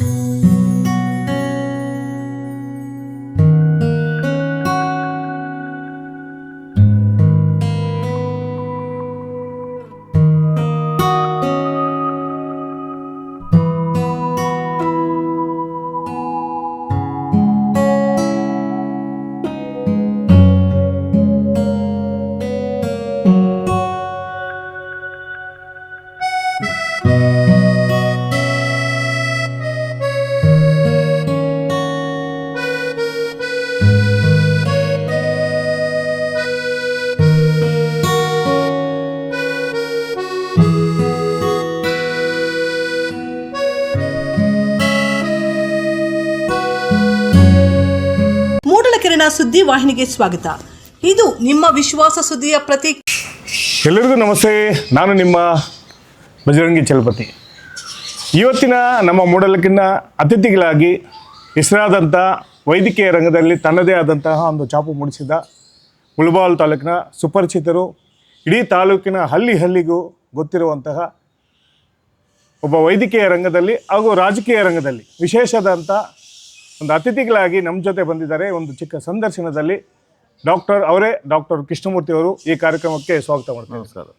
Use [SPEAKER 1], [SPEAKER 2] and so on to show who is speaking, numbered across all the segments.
[SPEAKER 1] you. ವಾಹಿನಿಗೆ ಸ್ವಾಗತ. ಇದು ನಿಮ್ಮ ವಿಶ್ವಾಸ ಸುದ್ದಿಯ ಪ್ರತಿ
[SPEAKER 2] ಎಲ್ಲರಿಗೂ ನಮಸ್ತೆ. ನಾನು ನಿಮ್ಮ ಬಜರಂಗಿ ಚಲಪತಿ. ಇವತ್ತಿನ ನಮ್ಮ ಮೂಡಲಕ್ಕಿನ ಅತಿಥಿಗಳಾಗಿ ಹೆಸರಾದಂಥ ವೈದ್ಯಕೀಯ ರಂಗದಲ್ಲಿ ತನ್ನದೇ ಆದಂತಹ ಒಂದು ಚಾಪು ಮೂಡಿಸಿದ ಮುಳಬಾಲ್ ತಾಲೂಕಿನ ಸುಪರಿಚಿತರು, ಇಡೀ ತಾಲೂಕಿನ ಹಳ್ಳಿ ಹಳ್ಳಿಗೂ ಗೊತ್ತಿರುವಂತಹ ಒಬ್ಬ ವೈದ್ಯಕೀಯ ರಂಗದಲ್ಲಿ ಹಾಗೂ ರಾಜಕೀಯ ರಂಗದಲ್ಲಿ ವಿಶೇಷದಂಥ ಒಂದು ಅತಿಥಿಗಳಾಗಿ ನಮ್ಮ ಜೊತೆ ಬಂದಿದ್ದಾರೆ. ಒಂದು ಚಿಕ್ಕ ಸಂದರ್ಶನದಲ್ಲಿ ಡಾಕ್ಟರ್ ಅವರೇ ಡಾಕ್ಟರ್ ಕೃಷ್ಣಮೂರ್ತಿ ಅವರು ಈ ಕಾರ್ಯಕ್ರಮಕ್ಕೆ ಸ್ವಾಗತ ಮಾಡ್ತಾರೆ
[SPEAKER 3] ಸರ್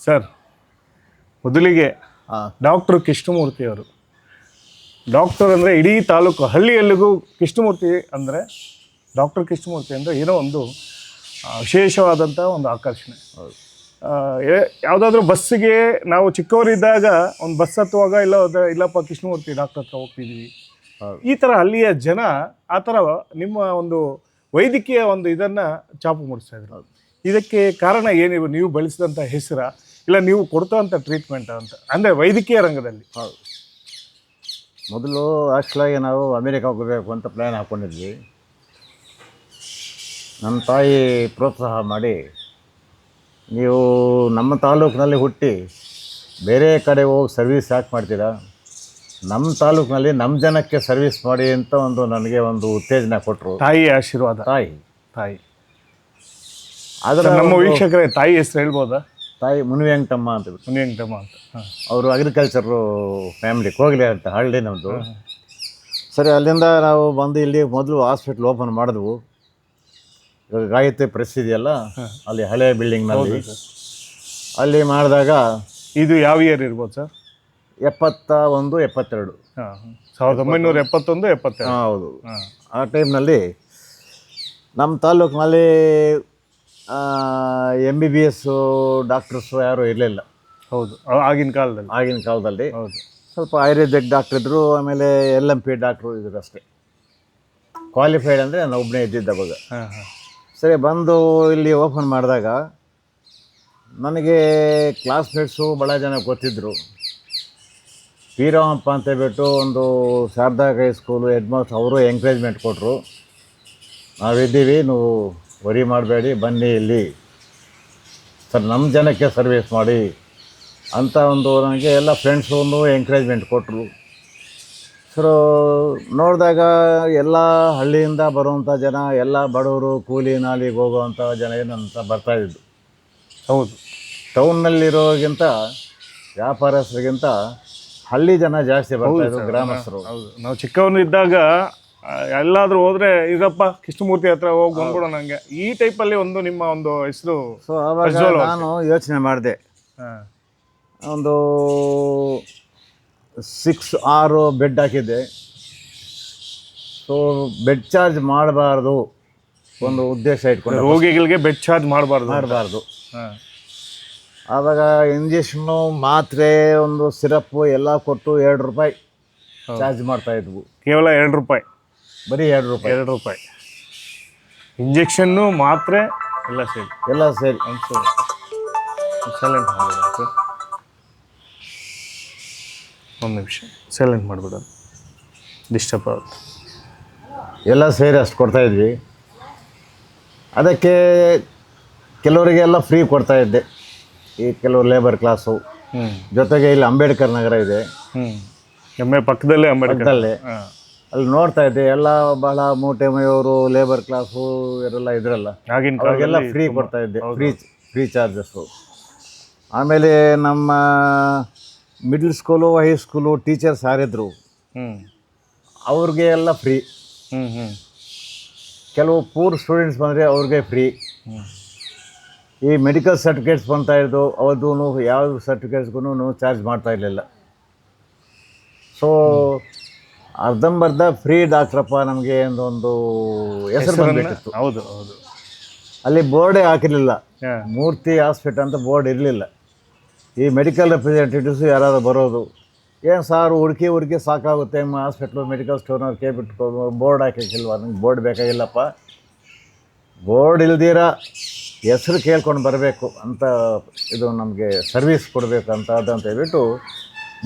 [SPEAKER 2] ಸರ್ ಮೊದಲಿಗೆ ಡಾಕ್ಟರ್ ಕೃಷ್ಣಮೂರ್ತಿ ಅವರು. ಡಾಕ್ಟರ್ ಅಂದರೆ ಇಡೀ ತಾಲೂಕು ಹಳ್ಳಿಯಲ್ಲಿಗೂ ಕೃಷ್ಣಮೂರ್ತಿ ಅಂದರೆ ಡಾಕ್ಟರ್ ಕೃಷ್ಣಮೂರ್ತಿ ಅಂದರೆ ಏನೋ ಒಂದು ವಿಶೇಷವಾದಂಥ ಒಂದು ಆಕರ್ಷಣೆ. ಯಾವುದಾದ್ರೂ ಬಸ್ಸಿಗೆ ನಾವು ಚಿಕ್ಕವರಿದ್ದಾಗ ಒಂದು ಬಸ್ ಹತ್ತುವಾಗ ಇಲ್ಲ ಇಲ್ಲಪ್ಪ ಕೃಷ್ಣಮೂರ್ತಿ ಡಾಕ್ಟರ್ ಹತ್ರ
[SPEAKER 3] ಹೋಗ್ತಿದ್ವಿ.
[SPEAKER 2] ಈ ಥರ ಅಲ್ಲಿಯ ಜನ ಆ ಥರ ನಿಮ್ಮ ಒಂದು ವೈದ್ಯಕೀಯ ಒಂದು ಇದನ್ನು ಚಾಪು ಮೂಡಿಸ್ತಾ ಇದ್ರು. ಇದಕ್ಕೆ ಕಾರಣ ಏನು? ನೀವು ಬಳಸಿದಂಥ ಹೆಸರ ಇಲ್ಲ ನೀವು ಕೊಡ್ತಂಥ ಟ್ರೀಟ್ಮೆಂಟ್ ಅಂತ. ಅಂದರೆ ವೈದ್ಯಕೀಯ ರಂಗದಲ್ಲಿ.
[SPEAKER 3] ಮೊದಲು ಆ್ಯಕ್ಚುಲಾಗಿ ನಾವು ಅಮೆರಿಕ ಹೋಗಬೇಕು ಅಂತ ಪ್ಲ್ಯಾನ್ ಹಾಕ್ಕೊಂಡಿದ್ವಿ ನಮ್ಮ ತಾಯಿ ಪ್ರೋತ್ಸಾಹ ಮಾಡಿ ನೀವು ನಮ್ಮ ತಾಲೂಕಿನಲ್ಲಿ ಹುಟ್ಟಿ ಬೇರೆ ಕಡೆ ಹೋಗಿ ಸರ್ವಿಸ್ ಯಾಕೆ ಮಾಡ್ತೀರಾ? ನಮ್ಮ ತಾಲೂಕಿನಲ್ಲಿ ನಮ್ಮ ಜನಕ್ಕೆ ಸರ್ವಿಸ್ ಮಾಡಿ ಅಂತ ಒಂದು ನನಗೆ ಒಂದು ಉತ್ತೇಜನ ಕೊಟ್ಟರು
[SPEAKER 2] ತಾಯಿ ಆಶೀರ್ವಾದ.
[SPEAKER 3] ತಾಯಿ.
[SPEAKER 2] ತಾಯಿ.
[SPEAKER 3] ಆದರೆ
[SPEAKER 2] ನಮ್ಮ ವೀಕ್ಷಕರೇ ತಾಯಿ ಹೆಸರು ಹೇಳ್ಬೋದಾ?
[SPEAKER 3] ತಾಯಿ ಮುನಿವೆಂಕಟಮ್ಮ ಅಂತ
[SPEAKER 2] ಮುನಿವೆಂಕಟಮ್ಮ ಅಂತ.
[SPEAKER 3] ಅವರು ಅಗ್ರಿಕಲ್ಚರ್ ಫ್ಯಾಮಿಲಿ ಕೋಗಿಲೆ ಅಂತ ಹಳ್ಳಿ ನಮ್ಮದು ಸರಿ ಅಲ್ಲಿಂದ ನಾವು ಬಂದು ಇಲ್ಲಿ ಮೊದಲು ಹಾಸ್ಪಿಟ್ಲ್ ಓಪನ್ ಮಾಡಿದ್ವು. ಇವಾಗ ಗಾಯತ್ರಿ ಪ್ರೆಸ್ ಇದೆಯಲ್ಲ ಅಲ್ಲಿ ಹಳೆ ಬಿಲ್ಡಿಂಗ್ನಲ್ಲಿ. ಅಲ್ಲಿ ಮಾಡಿದಾಗ
[SPEAKER 2] ಇದು ಯಾವ ಇಯರ್ ಇರ್ಬೋದು ಸರ್?
[SPEAKER 3] ಎಪ್ಪತ್ತ ಒಂದು ಎಪ್ಪತ್ತೆರಡು.
[SPEAKER 2] ಹಾಂ ಸಾವಿರದ ಒಂಬೈನೂರ ಎಪ್ಪತ್ತೊಂದು ಎಪ್ಪತ್ತೆರಡು.
[SPEAKER 3] ಹಾಂ ಹೌದು. ಆ ಟೈಮ್ನಲ್ಲಿ ನಮ್ಮ ತಾಲೂಕಿನಲ್ಲಿ M B B S doctors ಯಾರೂ ಇರಲಿಲ್ಲ.
[SPEAKER 2] ಹೌದು. ಆಗಿನ ಕಾಲದಲ್ಲಿ.
[SPEAKER 3] ಆಗಿನ ಕಾಲದಲ್ಲಿ.
[SPEAKER 2] ಹೌದು.
[SPEAKER 3] ಸ್ವಲ್ಪ ಆಯುರ್ವೇದಿಕ್ ಡಾಕ್ಟ್ರ್ ಇದ್ದರು ಆಮೇಲೆ ಎಲ್ ಎಂ ಪಿ ಡಾಕ್ಟ್ರು ಇದ್ರು ಅಷ್ಟೇ. ಕ್ವಾಲಿಫೈಡ್ ಅಂದರೆ ನಾನು ಒಬ್ಬನೇ ಇದ್ದಿದ್ದ ಅವಾಗ
[SPEAKER 2] ಹಾಂ ಹಾಂ.
[SPEAKER 3] ಸರಿ, ಬಂದು ಇಲ್ಲಿ ಓಪನ್ ಮಾಡಿದಾಗ ನನಗೆ ಕ್ಲಾಸ್ಮೇಟ್ಸು ಭಾಳ ಜನ ಗೊತ್ತಿದ್ದರು ಪೀರಮ್ಮಪ್ಪ ಅಂತ ಹೇಳ್ಬಿಟ್ಟು ಒಂದು Sharada high school head master ಅವರು ಎಂಕರೇಜ್ಮೆಂಟ್ ಕೊಟ್ಟರು ನಾವಿದ್ದೀವಿ, ನೀವು ವರಿ ಮಾಡಬೇಡಿ, ಬನ್ನಿ ಇಲ್ಲಿ. ಸರ್ ನಮ್ಮ ಜನಕ್ಕೆ ಸರ್ವಿಸ್ ಮಾಡಿ ಅಂತ ಒಂದು ನನಗೆ ಎಲ್ಲ ಫ್ರೆಂಡ್ಸು ಎಂಕರೇಜ್ಮೆಂಟ್ ಕೊಟ್ಟರು ಸರ್ ನೋಡಿದಾಗ ಎಲ್ಲ ಹಳ್ಳಿಯಿಂದ ಬರುವಂಥ ಜನ ಎಲ್ಲ ಬಡವರು ಕೂಲಿ ನಾಲಿಗೆ ಹೋಗುವಂಥ ಜನ ಏನಂತ ಬರ್ತಾಯಿದ್ದು
[SPEAKER 2] ಹೌದು.
[SPEAKER 3] ಟೌನ್ನಲ್ಲಿರೋಗಿಂತ ವ್ಯಾಪಾರಸ್ಥರಿಗಿಂತ ಹಳ್ಳಿ ಜನ ಜಾಸ್ತಿ ಬರ್ತಾಯಿದ್ರು ಗ್ರಾಮಸ್ಥರು.
[SPEAKER 2] ಹೌದು. ನಾವು ಚಿಕ್ಕವನು ಇದ್ದಾಗ ಎಲ್ಲಾದರೂ ಹೋದರೆ ಇದಪ್ಪ ಕೃಷ್ಣಮೂರ್ತಿ ಹತ್ರ ಹೋಗಿ ಬಂದ್ಬಿಡೋ ನನಗೆ ಈ ಟೈಪಲ್ಲಿ ಒಂದು ನಿಮ್ಮ ಒಂದು ಹೆಸರು
[SPEAKER 3] ಸೊ ಆವಾಗ ನಾನು ಯೋಚನೆ ಮಾಡಿದೆ. ಒಂದು ಸಿಕ್ಸ್ ಆರು ಬೆಡ್ ಹಾಕಿದ್ದೆ. ಸೊ ಬೆಡ್ ಚಾರ್ಜ್ ಮಾಡಬಾರ್ದು ಒಂದು ಉದ್ದೇಶ ಇಟ್ಕೊಂಡು.
[SPEAKER 2] ರೋಗಿಗಳಿಗೆ ಬೆಡ್ ಚಾರ್ಜ್ ಮಾಡಬಾರ್ದು
[SPEAKER 3] ಮಾಡಬಾರ್ದು. ಆವಾಗ ಇಂಜೆಕ್ಷನ್ನು ಮಾತ್ರೆ ಒಂದು ಸಿರಪ್ಪು ಎಲ್ಲ ಕೊಟ್ಟು ಎರಡು ರೂಪಾಯಿ ಚಾರ್ಜ್ ಮಾಡ್ತಾ ಇದ್ವು.
[SPEAKER 2] ಕೇವಲ ಎರಡು ರೂಪಾಯಿ.
[SPEAKER 3] ಬರೀ ಎರಡು ರೂಪಾಯಿ.
[SPEAKER 2] ಎರಡು ರೂಪಾಯಿ. ಇಂಜೆಕ್ಷನ್ನು ಮಾತ್ರೆ ಎಲ್ಲ ಸೇರಿ.
[SPEAKER 3] ಎಲ್ಲ ಸೇರಿ.
[SPEAKER 2] ಸೈಲೆಂಟ್ ಮಾಡ್ಬಿಡೋದು ಒಂದು ನಿಮಿಷ. ಸೈಲೆಂಟ್ ಮಾಡಿಬಿಡೋದು. ಡಿಸ್ಟರ್ಬ್ ಆಗುತ್ತೆ.
[SPEAKER 3] ಎಲ್ಲ ಸೇರಿ ಅಷ್ಟು ಕೊಡ್ತಾಯಿದ್ವಿ ಅದಕ್ಕೆ ಅದಕ್ಕೆ ಕೆಲವರಿಗೆಲ್ಲ ಫ್ರೀ ಕೊಡ್ತಾಯಿದ್ದೆ ಈ ಕೆಲವರು ಲೇಬರ್ ಕ್ಲಾಸು ಜೊತೆಗೆ ಇಲ್ಲಿ ಅಂಬೇಡ್ಕರ್ ನಗರ ಇದೆ.
[SPEAKER 2] ಹ್ಞೂ ಎಮ್ಮೆ ಪಕ್ಕದಲ್ಲೇ ಅಂಬೇಡ್ಕರ್. ಹಾಂ.
[SPEAKER 3] ಅಲ್ಲಿ ನೋಡ್ತಾ ಇದ್ದೆ. ಎಲ್ಲ ಬಹಳ ಮೂಟೆ ಮೈಯವರು ಲೇಬರ್ ಕ್ಲಾಸು ಇವರೆಲ್ಲ ಇದ್ರಲ್ಲ. ಅವ್ರಿಗೆಲ್ಲ ಫ್ರೀ ಕೊಡ್ತಾ ಇದ್ದೆ. ಫ್ರೀ ಫ್ರೀ ಚಾರ್ಜಸ್ಸು ಆಮೇಲೆ ನಮ್ಮ middle school high school teachers ಯಾರಿದ್ರು
[SPEAKER 2] ಹ್ಞೂ
[SPEAKER 3] ಅವ್ರಿಗೆ ಎಲ್ಲ ಫ್ರೀ
[SPEAKER 2] ಹ್ಞೂ ಹ್ಞೂ
[SPEAKER 3] ಕೆಲವು ಪೂರ್ ಸ್ಟೂಡೆಂಟ್ಸ್ ಬಂದರೆ ಅವ್ರಿಗೆ ಫ್ರೀ ಈ ಮೆಡಿಕಲ್ ಸರ್ಟಿಫಿಕೇಟ್ಸ್ ಬಂತಾಯಿದ್ದು ಅವ್ರದ್ದು ಅವತ್ತು ಯಾವ ಸರ್ಟಿಫಿಕೇಟ್ಸ್ಗೂ ಚಾರ್ಜ್ ಮಾಡ್ತಾ ಇರಲಿಲ್ಲ. ಸೊ ಅರ್ಧಂಬರ್ಧ ಫ್ರೀ ಡಾಕ್ಟ್ರಪ್ಪ ನಮಗೆ ಒಂದು ಹೆಸರು ಬಂದ್ಬಿಟ್ಟಿತ್ತು.
[SPEAKER 2] ಹೌದು ಹೌದು.
[SPEAKER 3] ಅಲ್ಲಿ ಬೋರ್ಡೇ ಹಾಕಿರಲಿಲ್ಲ. ಮೂರ್ತಿ ಹಾಸ್ಪಿಟಲ್ ಅಂತ ಬೋರ್ಡ್ ಇರಲಿಲ್ಲ. ಈ ಮೆಡಿಕಲ್ ರೆಪ್ರೆಸೆಂಟೇಟಿವ್ಸು ಯಾರಾದ್ರು ಬರೋದು ಏನು ಸಾರು ಹುಡುಕಿ ಹುಡುಕಿ ಸಾಕಾಗುತ್ತೆ ನಿಮ್ಮ ಹಾಸ್ಪಿಟ್ಲು ಮೆಡಿಕಲ್ ಸ್ಟೋರ್ನವ್ರು ಬಿಟ್ಕೊಂಡು ಬೋರ್ಡ್ ಹಾಕಿಲ್ವ ನಂಗೆ ಬೋರ್ಡ್ ಬೇಕಾಗಿಲ್ಲಪ್ಪ. ಬೋರ್ಡ್ ಇಲ್ದಿರ ಹೆಸರು ಕೇಳ್ಕೊಂಡು ಬರಬೇಕು ಅಂತ ಇದು ನಮಗೆ ಸರ್ವಿಸ್ ಕೊಡಬೇಕು ಅಂತ ಅದಂತ ಹೇಳ್ಬಿಟ್ಟು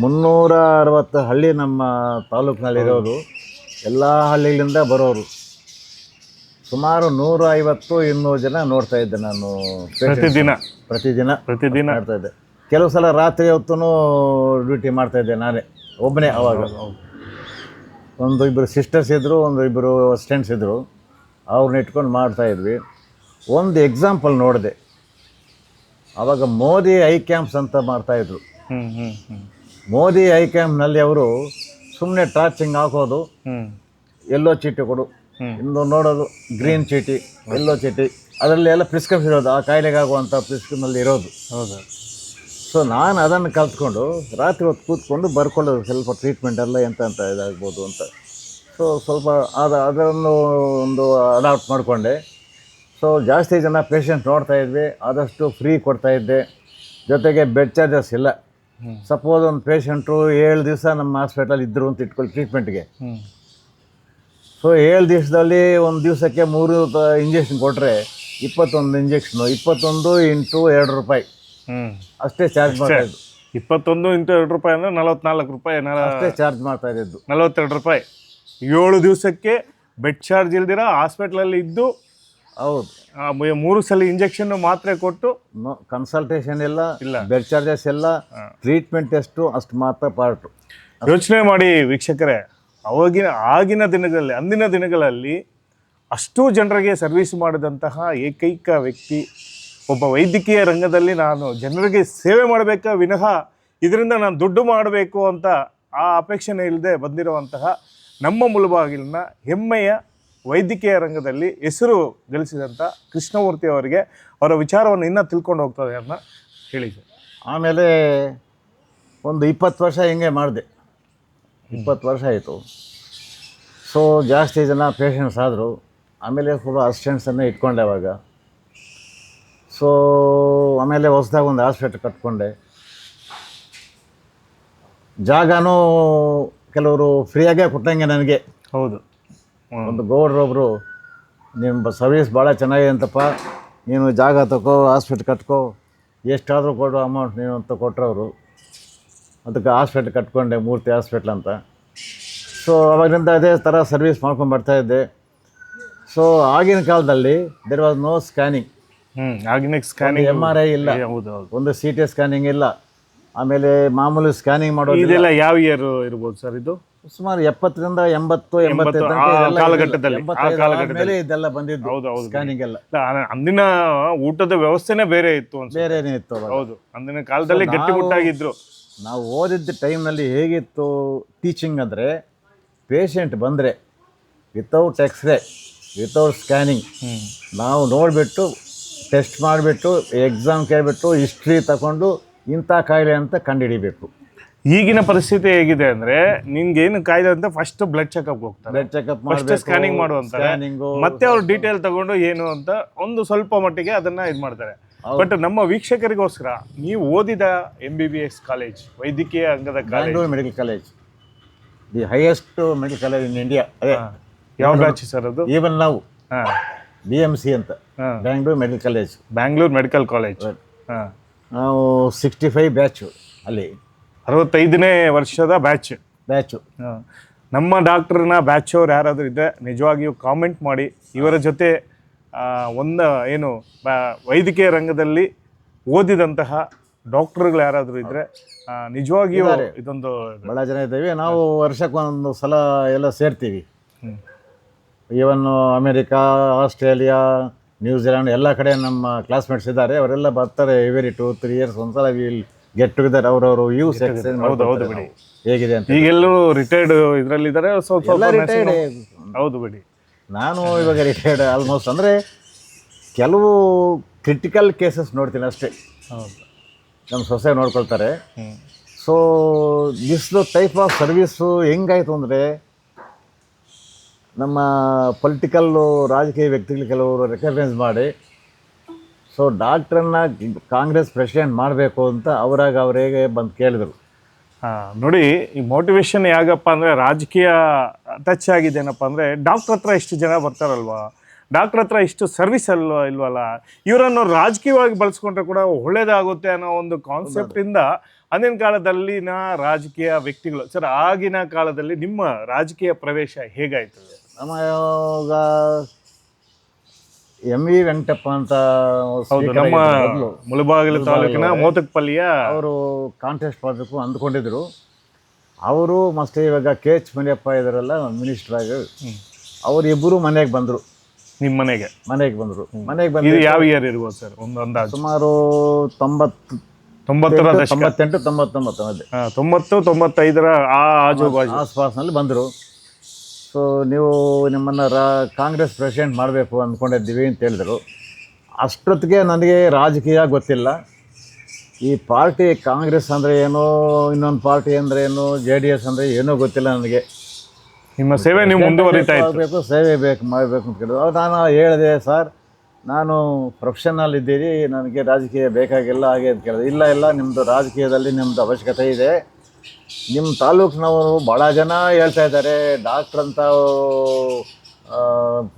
[SPEAKER 3] ಮುನ್ನೂರ ಅರವತ್ತು ಹಳ್ಳಿ ನಮ್ಮ ತಾಲೂಕಿನಲ್ಲಿರೋದು. ಎಲ್ಲ ಹಳ್ಳಿಗಳಿಂದ ಬರೋರು. ಸುಮಾರು ನೂರ ಐವತ್ತು ಇನ್ನೂರು ಜನ ನೋಡ್ತಾ ಇದ್ದೆ ನಾನು.
[SPEAKER 2] ಪ್ರತಿದಿನ.
[SPEAKER 3] ಪ್ರತಿದಿನ.
[SPEAKER 2] ಪ್ರತಿದಿನ.
[SPEAKER 3] ನೋಡ್ತಾ ಇದ್ದೆ. ಕೆಲವು ಸಲ ರಾತ್ರಿ ಹೊತ್ತು ಡ್ಯೂಟಿ ಮಾಡ್ತಾ ಇದ್ದೆ ನಾನೇ ಒಬ್ಬನೇ ಅವಾಗ. ಒಂದು ಇಬ್ಬರು ಸಿಸ್ಟರ್ಸ್ ಇದ್ದರು ಒಂದು ಇಬ್ಬರು ಅಸಿಸ್ಟೆಂಟ್ಸ್ ಇದ್ದರು ಅವ್ರನ್ನ ಇಟ್ಕೊಂಡು ಮಾಡ್ತಾ ಇದ್ವಿ. ಒಂದು ಎಕ್ಸಾಂಪಲ್ ನೋಡಿದೆ. ಆವಾಗ ಮೋದಿ ಐ ಕ್ಯಾಂಪ್ಸ್ ಅಂತ ಮಾಡ್ತಾಯಿದ್ರು ಮೋದಿ ಐ ಕ್ಯಾಂಪ್ನಲ್ಲಿ ಅವರು ಸುಮ್ಮನೆ ಟಾರ್ಚಿಂಗ್ ಹಾಕೋದು ಎಲ್ಲೋ ಚೀಟಿ ಕೊಡು. ಇನ್ನು ನೋಡೋದು ಗ್ರೀನ್ ಚೀಟಿ ಎಲ್ಲೋ ಚೀಟಿ ಅದರಲ್ಲಿ ಎಲ್ಲ ಪ್ರಿಸ್ಕ್ರಿಪ್ಷನ್ ಇರೋದು ಆ ಕಾಯಿಲೆಗಾಗುವಂಥ ಪ್ರಿಸ್ಕ್ರಿಪ್ಷನಲ್ಲಿ ಇರೋದು.
[SPEAKER 2] ಹೌದು.
[SPEAKER 3] ಸೊ ನಾನು ಅದನ್ನು ಕಲ್ತ್ಕೊಂಡು ರಾತ್ರಿ ಹೊತ್ತು ಕೂತ್ಕೊಂಡು ಬರ್ಕೊಳ್ಳೋದು ಸ್ವಲ್ಪ ಟ್ರೀಟ್ಮೆಂಟ್ ಎಲ್ಲ ಎಂತ ಅಂತ ಇದಾಗ್ಬೋದು ಅಂತ. ಸೊ ಸ್ವಲ್ಪ ಅದು ಅದನ್ನು ಒಂದು ಅಡಾಪ್ಟ್ ಮಾಡಿಕೊಂಡೆ. ಸೊ ಜಾಸ್ತಿ ಜನ ಪೇಷಂಟ್ ನೋಡ್ತಾ ಇದ್ವಿ ಆದಷ್ಟು ಫ್ರೀ ಕೊಡ್ತಾ ಇದ್ದೆ. ಜೊತೆಗೆ ಬೆಡ್ ಚಾರ್ಜಸ್ ಇಲ್ಲ. ಸಪೋಸ್ ಒಂದು ಪೇಷಂಟು ಏಳು ದಿವಸ ನಮ್ಮ ಹಾಸ್ಪಿಟಲ್ ಇದ್ದರು ಅಂತ ಇಟ್ಕೊಳ್ಳಿ ಟ್ರೀಟ್ಮೆಂಟ್ಗೆ ಸೊ ಏಳು ದಿವಸದಲ್ಲಿ ಒಂದು ದಿವಸಕ್ಕೆ ಮೂರು ಇಂಜೆಕ್ಷನ್ ಕೊಟ್ಟರೆ ಇಪ್ಪತ್ತೊಂದು ಇಂಜೆಕ್ಷನು ಇಪ್ಪತ್ತೊಂದು ಇಂಟು ಎರಡು ರೂಪಾಯಿ. ಅಷ್ಟೇ ಚಾರ್ಜ್ ಮಾಡ್ತಾ ಇದ್ದು.
[SPEAKER 2] ಇಪ್ಪತ್ತೊಂದು ಇಂಟು ಎರಡು ರೂಪಾಯಿ ಅಂದರೆ ನಲವತ್ನಾಲ್ಕು ರೂಪಾಯಿ
[SPEAKER 3] ಅಷ್ಟೇ ಚಾರ್ಜ್ ಮಾಡ್ತಾ ಇದ್ದು
[SPEAKER 2] ನಲವತ್ತೆರಡು ರೂಪಾಯಿ. ಏಳು ದಿವಸಕ್ಕೆ ಬೆಡ್ ಚಾರ್ಜ್ ಇಲ್ದಿರ ಹಾಸ್ಪಿಟ್ಲಲ್ಲಿ ಇದ್ದು
[SPEAKER 3] ಹೌದು.
[SPEAKER 2] ಆ, ಮೂ- ಮೂರು ಸಲ ಇಂಜೆಕ್ಷನ್ ಮಾತ್ರೆ ಕೊಟ್ಟು
[SPEAKER 3] ಕನ್ಸಲ್ಟೇಷನ್ ಎಲ್ಲ
[SPEAKER 2] ಇಲ್ಲ.
[SPEAKER 3] ಬೆಡ್ ಚಾರ್ಜಸ್ ಎಲ್ಲ ಟ್ರೀಟ್ಮೆಂಟ್ ಎಷ್ಟು ಅಷ್ಟು ಮಾತ್ರ ಪಾರ್ಟು
[SPEAKER 2] ಯೋಚನೆ ಮಾಡಿ ವೀಕ್ಷಕರೇ ಅವಾಗಿನ ಆಗಿನ ದಿನಗಳಲ್ಲಿ ಅಂದಿನ ದಿನಗಳಲ್ಲಿ ಅಷ್ಟು ಜನರಿಗೆ ಸರ್ವಿಸ್ ಮಾಡಿದಂತಹ ಏಕೈಕ ವ್ಯಕ್ತಿ ಒಬ್ಬ ವೈದ್ಯಕೀಯ ರಂಗದಲ್ಲಿ ನಾನು ಜನರಿಗೆ ಸೇವೆ ಮಾಡಬೇಕಾ ವಿನಃ ಇದರಿಂದ ನಾನು ದುಡ್ಡು ಮಾಡಬೇಕು ಅಂತ ಆ ಅಪೇಕ್ಷೆನೇ ಇಲ್ಲದೆ ಬಂದಿರುವಂತಹ ನಮ್ಮ ಮುಳುಬಾಗಿಲಿನ ಹೆಮ್ಮೆಯ ವೈದ್ಯಕೀಯ ರಂಗದಲ್ಲಿ ಹೆಸರು ಗಳಿಸಿದಂಥ ಕೃಷ್ಣಮೂರ್ತಿ ಅವರಿಗೆ ಅವರ ವಿಚಾರವನ್ನು ಇನ್ನೂ ತಿಳ್ಕೊಂಡು ಹೋಗ್ತದೆ ಅಂತ ಹೇಳಿ
[SPEAKER 3] ಆಮೇಲೆ ಒಂದು ಇಪ್ಪತ್ತು ವರ್ಷ ಹಿಂಗೆ ಮಾಡಿದೆ. ಇಪ್ಪತ್ತು ವರ್ಷ ಆಯಿತು. ಸೊ ಜಾಸ್ತಿ ಜನ ಪೇಷಂಟ್ಸ್ ಆದರು. ಆಮೇಲೆ ಸ್ವಲ್ಪ ಅಸಿಸ್ಟೆಂಟ್ಸನ್ನು ಇಟ್ಕೊಂಡೆ ಅವಾಗ. ಸೊ ಆಮೇಲೆ ಹೊಸ್ದಾಗ ಒಂದು ಹಾಸ್ಪಿಟ್ಲ್ ಕಟ್ಕೊಂಡೆ. ಜಾಗನೂ ಕೆಲವರು ಫ್ರೀಯಾಗೇ ಕೊಟ್ಟಂಗೆ ನನಗೆ.
[SPEAKER 2] ಹೌದು.
[SPEAKER 3] ಒಂದು ಗೌಡ್ರೊಬ್ಬರು ನಿಮ್ಮ ಸರ್ವಿಸ್ ಭಾಳ ಚೆನ್ನಾಗಿದೆ ಅಂತಪ್ಪ. ನೀನು ಜಾಗ ತಗೋ ಹಾಸ್ಪಿಟ್ಲ್ ಕಟ್ಕೋ. ಎಷ್ಟಾದರೂ ಕೊಡು ಅಮೌಂಟ್ ನೀನು ಅಂತ ಕೊಟ್ಟರವರು ಅದಕ್ಕೆ ಹಾಸ್ಪಿಟ್ಲ್ ಕಟ್ಕೊಂಡೆ ಮೂರ್ತಿ ಹಾಸ್ಪಿಟ್ಲ್ ಅಂತ. ಸೊ ಅವಾಗಿಂದ ಅದೇ ಥರ ಸರ್ವಿಸ್ ಮಾಡ್ಕೊಂಡು ಬರ್ತಾಯಿದ್ದೆ ಸೊ ಆಗಿನ ಕಾಲದಲ್ಲಿ ದೇರ್ ವಾಸ್ ನೋ ಸ್ಕ್ಯಾನಿಂಗ್
[SPEAKER 2] ಆಗಿನ ಸ್ಕ್ಯಾನಿಂಗ್
[SPEAKER 3] ಎಂ ಆರ್ ಐ ಇಲ್ಲ.
[SPEAKER 2] ಹೌದು ಹೌದು.
[SPEAKER 3] ಒಂದು ಸಿ ಟಿ ಸ್ಕ್ಯಾನಿಂಗ್ ಇಲ್ಲ. ಆಮೇಲೆ ಮಾಮೂಲಿ ಸ್ಕ್ಯಾನಿಂಗ್ ಮಾಡೋದು
[SPEAKER 2] ಇದೆಲ್ಲ ಯಾವ ಇಯರ್ ಇರ್ಬೋದು ಸರ್ ಇದು?
[SPEAKER 3] ಸುಮಾರು ಎಪ್ಪತ್ತರಿಂದ ಎಂಬತ್ತು ಎಂಬತ್ತು
[SPEAKER 2] ಆ ಕಾಲಘಟ್ಟದಲ್ಲಿ, ಆ ಕಾಲಘಟ್ಟದಲ್ಲಿ.
[SPEAKER 3] ಇದೆಲ್ಲ ಬಂದಿದ್ದು
[SPEAKER 2] ಹೌದು, ಹೌದು.
[SPEAKER 3] ಸ್ಕ್ಯಾನಿಂಗ್ ಎಲ್ಲ.
[SPEAKER 2] ಇಲ್ಲ, ಆ- ಅಂದಿನ ಊಟದ ವ್ಯವಸ್ಥೆನೇ ಬೇರೆ ಇತ್ತು ಅನ್ಸುತ್ತೆ.
[SPEAKER 3] ಬೇರೆನೇ ಇತ್ತು ಅವಾಗ.
[SPEAKER 2] ಹೌದು ಅಂದಿನ ಕಾಲದಲ್ಲಿ ಗಟ್ಟಿ ಮುಟ್ಟಾಗಿದ್ರು
[SPEAKER 3] ನಾವು ಓದಿದ್ದ ಟೈಮ್ನಲ್ಲಿ ಹೇಗಿತ್ತು ಟೀಚಿಂಗ್ ಅಂದರೆ ಪೇಷಂಟ್ ಬಂದರೆ ವಿತೌಟ್ ಎಕ್ಸ್ರೇ ವಿತೌಟ್ ಸ್ಕ್ಯಾನಿಂಗ್ ನಾವು ನೋಡಿಬಿಟ್ಟು ಟೆಸ್ಟ್ ಮಾಡಿಬಿಟ್ಟು ಎಕ್ಸಾಮ್ ಕೇಳಿಬಿಟ್ಟು ಹಿಸ್ಟ್ರಿ ತಗೊಂಡು ಇಂಥ ಕಾಯಿಲೆ ಅಂತ ಕಂಡುಹಿಡಿಬೇಕು.
[SPEAKER 2] ಈಗಿನ ಪರಿಸ್ಥಿತಿ ಹೇಗಿದೆ ಅಂದ್ರೆ ನಿನ್ಗೆ ಏನು ಕಾಯ್ದೆ ಅಂತ ಫಸ್ಟ್ ಬ್ಲಡ್ ಚೆಕಪ್ ಹೋಗ್ತಾರೆ.
[SPEAKER 3] ಬ್ಲಡ್ ಚೆಕಪ್
[SPEAKER 2] ಫಸ್ಟ್ ಸ್ಕ್ಯಾನಿಂಗ್ ಮಾಡುವಂತ
[SPEAKER 3] ಸ್ಕ್ಯಾನಿಂಗು
[SPEAKER 2] ಮತ್ತೆ ಅವ್ರು ಡೀಟೇಲ್ ತಗೊಂಡು ಏನು ಅಂತ ಒಂದು ಸ್ವಲ್ಪ ಮಟ್ಟಿಗೆ ಅದನ್ನ ಇದು ಮಾಡ್ತಾರೆ. ಬಟ್ ನಮ್ಮ ವೀಕ್ಷಕರಿಗೋಸ್ಕರ ನೀವು ಓದಿದ M B B S college ವೈದ್ಯಕೀಯ ಅಂಗದ college
[SPEAKER 3] Bangalore medical college the highest medical college in India ಅದೇ
[SPEAKER 2] ಯಾವ ಬ್ಯಾಚ್ ಸರ್ ಅದು?
[SPEAKER 3] ಈವನ್ ನಾವು
[SPEAKER 2] ಹಾ.
[SPEAKER 3] ಬಿ ಎಂ ಸಿ ಅಂತ. Bangalore medical college
[SPEAKER 2] Bangalore medical college ಹಾ.
[SPEAKER 3] ನಾವು ಸಿಕ್ಸ್ಟಿ ಫೈವ್ ಬ್ಯಾಚು ಅಲ್ಲಿ.
[SPEAKER 2] ಅರವತ್ತೈದನೇ ವರ್ಷದ ಬ್ಯಾಚ್
[SPEAKER 3] ಬ್ಯಾಚು
[SPEAKER 2] ನಮ್ಮ ಡಾಕ್ಟರ್ನ ಬ್ಯಾಚ್ ಅವ್ರು ಯಾರಾದರೂ ಇದ್ದರೆ ನಿಜವಾಗಿಯೂ ಕಾಮೆಂಟ್ ಮಾಡಿ. ಇವರ ಜೊತೆ ಒಂದು ಏನು ವೈದ್ಯಕೀಯ ರಂಗದಲ್ಲಿ ಓದಿದಂತಹ ಡಾಕ್ಟರ್ಗಳು ಯಾರಾದರೂ ಇದ್ದರೆ ನಿಜವಾಗಿಯೂ ಇದೊಂದು
[SPEAKER 3] ಭಾಳ ಜನ ಇದ್ದೇವೆ. ನಾವು ವರ್ಷಕ್ಕೆ ಒಂದು ಸಲ ಎಲ್ಲ ಸೇರ್ತೀವಿ. Even America Australia New Zealand ಎಲ್ಲ ಕಡೆ ನಮ್ಮ ಕ್ಲಾಸ್ಮೇಟ್ಸ್ ಇದ್ದಾರೆ. ಅವರೆಲ್ಲ ಬರ್ತಾರೆ ಎವ್ರಿ ಟು ತ್ರೀ ಇಯರ್ಸ್ ಒಂದ್ಸಲ ವಿಲ್ ಗೆಟ್ ಟುಗೆದರ್ ಅವರವರು ಯೂಸ್ ಎಕ್ಸ್ಚೇಂಜ್
[SPEAKER 2] ಹೌದು, ಹೌದು ಬಿಡಿ.
[SPEAKER 3] ಹೇಗಿದೆ ಅಂತ
[SPEAKER 2] ಈಗೆಲ್ಲರೂ ರಿಟೈರ್ಡ್ ಇದ್ರಲ್ಲಿದ್ದಾರೆ ಸ್ವಲ್ಪ
[SPEAKER 3] ಎಲ್ಲ
[SPEAKER 2] ಸ್ವಲ್ಪ
[SPEAKER 3] ರಿಟೈರ್ಡ್
[SPEAKER 2] ಹೌದು ಬಿಡಿ.
[SPEAKER 3] ನಾನು ಇವಾಗ ರಿಟೈರ್ಡ್ ಆಲ್ಮೋಸ್ಟ್ ಅಂದರೆ ಕೆಲವು ಕ್ರಿಟಿಕಲ್ ಕೇಸಸ್ ನೋಡ್ತೀನಿ ಅಷ್ಟೇ. ನಮ್ಮ ಸೊಸೆ ನೋಡ್ಕೊಳ್ತಾರೆ. So this type of service ಹೆಂಗಾಯ್ತು ಅಂದರೆ ನಮ್ಮ ಪೊಲಿಟಿಕಲ್ಲು ರಾಜಕೀಯ ವ್ಯಕ್ತಿಗಳು ಕೆಲವರು ರೆಕಗ್ನೈಸ್ ಮಾಡಿ ಸೊ ಡಾಕ್ಟ್ರನ್ನ ಕಾಂಗ್ರೆಸ್ ಪ್ರೆಸಿಡೆಂಟ್ ಮಾಡಬೇಕು ಅಂತ ಅವರಾಗ ಅವರಿಗೆ ಬಂದು ಕೇಳಿದರು.
[SPEAKER 2] ನೋಡಿ, ಈ ಮೋಟಿವೇಶನ್ ಯಾಗಪ್ಪ ಅಂದರೆ ರಾಜಕೀಯ ಟಚ್ ಆಗಿದೆ ಏನಪ್ಪ ಅಂದರೆ ಡಾಕ್ಟ್ರ್ ಹತ್ರ ಇಷ್ಟು ಜನ ಬರ್ತಾರಲ್ವಾ? ಡಾಕ್ಟ್ರ್ ಹತ್ರ ಇಷ್ಟು ಸರ್ವಿಸ್ ಅಲ್ವ ಇಲ್ವಲ್ಲ? ಇವರನ್ನು ರಾಜಕೀಯವಾಗಿ ಬಳಸ್ಕೊಂಡ್ರೆ ಕೂಡ ಒಳ್ಳೇದಾಗುತ್ತೆ ಅನ್ನೋ ಒಂದು ಕಾನ್ಸೆಪ್ಟಿಂದ ಅಂದಿನ ಕಾಲದಲ್ಲಿನ ರಾಜಕೀಯ ವ್ಯಕ್ತಿಗಳು ಸರ್ ಆಗಿನ ಕಾಲದಲ್ಲಿ ನಿಮ್ಮ ರಾಜಕೀಯ ಪ್ರವೇಶ ಹೇಗಾಯ್ತು?
[SPEAKER 3] ಎಂ ವಿ ವೆಂಕಟಪ್ಪ ಅಂತ
[SPEAKER 2] ಹೌದು ನಮ್ಮ ಮುಳಬಾಗಿಲು ತಾಲೂಕಿನ ಮೋತಕ್ಪಲ್ಲಿಯ
[SPEAKER 3] ಅವರು ಕಾಂಟೆಸ್ಟ್ ಪದಕ್ಕೂ ಅಂದ್ಕೊಂಡಿದ್ರು. ಅವರು ಮತ್ತೆ ಇವಾಗ ಕೆ ಎಚ್ ಮಣಿಯಪ್ಪ ಇದಾರಲ್ಲ ಮಿನಿಸ್ಟರ್ ಆಗಿ. ಅವರಿಬ್ಬರು ಮನೆಗೆ ಬಂದರು.
[SPEAKER 2] ನಿಮ್ಮ ಮನೆಗೆ?
[SPEAKER 3] ಮನೆಗೆ ಬಂದರು. ಮನೆಗೆ
[SPEAKER 2] ಇದು
[SPEAKER 3] ಬಂದು
[SPEAKER 2] ಯಾವ ಇಯರ್ ಇರ್ಬೋದು ಸರ್ ಒಂದು ಅಂದಾಜು.
[SPEAKER 3] ಸುಮಾರು ತೊಂಬತ್ತು
[SPEAKER 2] ತೊಂಬತ್ತರ
[SPEAKER 3] ತೊಂಬತ್ತೆಂಟು ತೊಂಬತ್ತೊಂಬತ್ತು
[SPEAKER 2] ತೊಂಬತ್ತು ತೊಂಬತ್ತೈದರ ಆ ಆಜು ಬಾಜು.
[SPEAKER 3] ಆಸ್ಪಾಸ್ನಲ್ಲಿ ಬಂದರು. ಸೊ ನೀವು ನಿಮ್ಮನ್ನು ರಾ ಕಾಂಗ್ರೆಸ್ ಪ್ರೆಸಿಡೆಂಟ್ ಮಾಡಬೇಕು ಅಂದ್ಕೊಂಡಿದ್ದೀವಿ ಅಂತ ಹೇಳಿದರು. ಅಷ್ಟೊತ್ತಿಗೆ ನನಗೆ ರಾಜಕೀಯ ಗೊತ್ತಿಲ್ಲ. ಈ ಪಾರ್ಟಿ ಕಾಂಗ್ರೆಸ್ ಅಂದರೆ ಏನು ಇನ್ನೊಂದು ಪಾರ್ಟಿ ಅಂದರೆ ಏನು ಜೆ ಡಿ ಎಸ್ ಅಂದರೆ ಏನೂ ಗೊತ್ತಿಲ್ಲ ನನಗೆ.
[SPEAKER 2] ನಿಮ್ಮ ಸೇವೆ ನೀವು ಮುಂದುವರಿತಾ
[SPEAKER 3] ಸೇವೆ ಬೇಕು ಮಾಡಬೇಕು ಅಂತ ಕೇಳಿದ್ರು. ಅವಾಗ ನಾನು ಹೇಳಿದೆ ಸರ್ ನಾನು ಪ್ರೊಫೆಷನಲ್ ಇದ್ದೀರಿ ನನಗೆ ರಾಜಕೀಯ ಬೇಕಾಗಿಲ್ಲ ಹಾಗೆ ಅಂತ ಕೇಳಿದೆ ಇಲ್ಲ ಇಲ್ಲ ನಿಮ್ಮದು ರಾಜಕೀಯದಲ್ಲಿ ನಿಮ್ಮದು ಅವಶ್ಯಕತೆ ಇದೆ. ನಿಮ್ಮ ತಾಲೂಕಿನವರು ಭಾಳ ಜನ ಹೇಳ್ತಾ ಇದ್ದಾರೆ. ಡಾಕ್ಟ್ರ್ ಅಂತ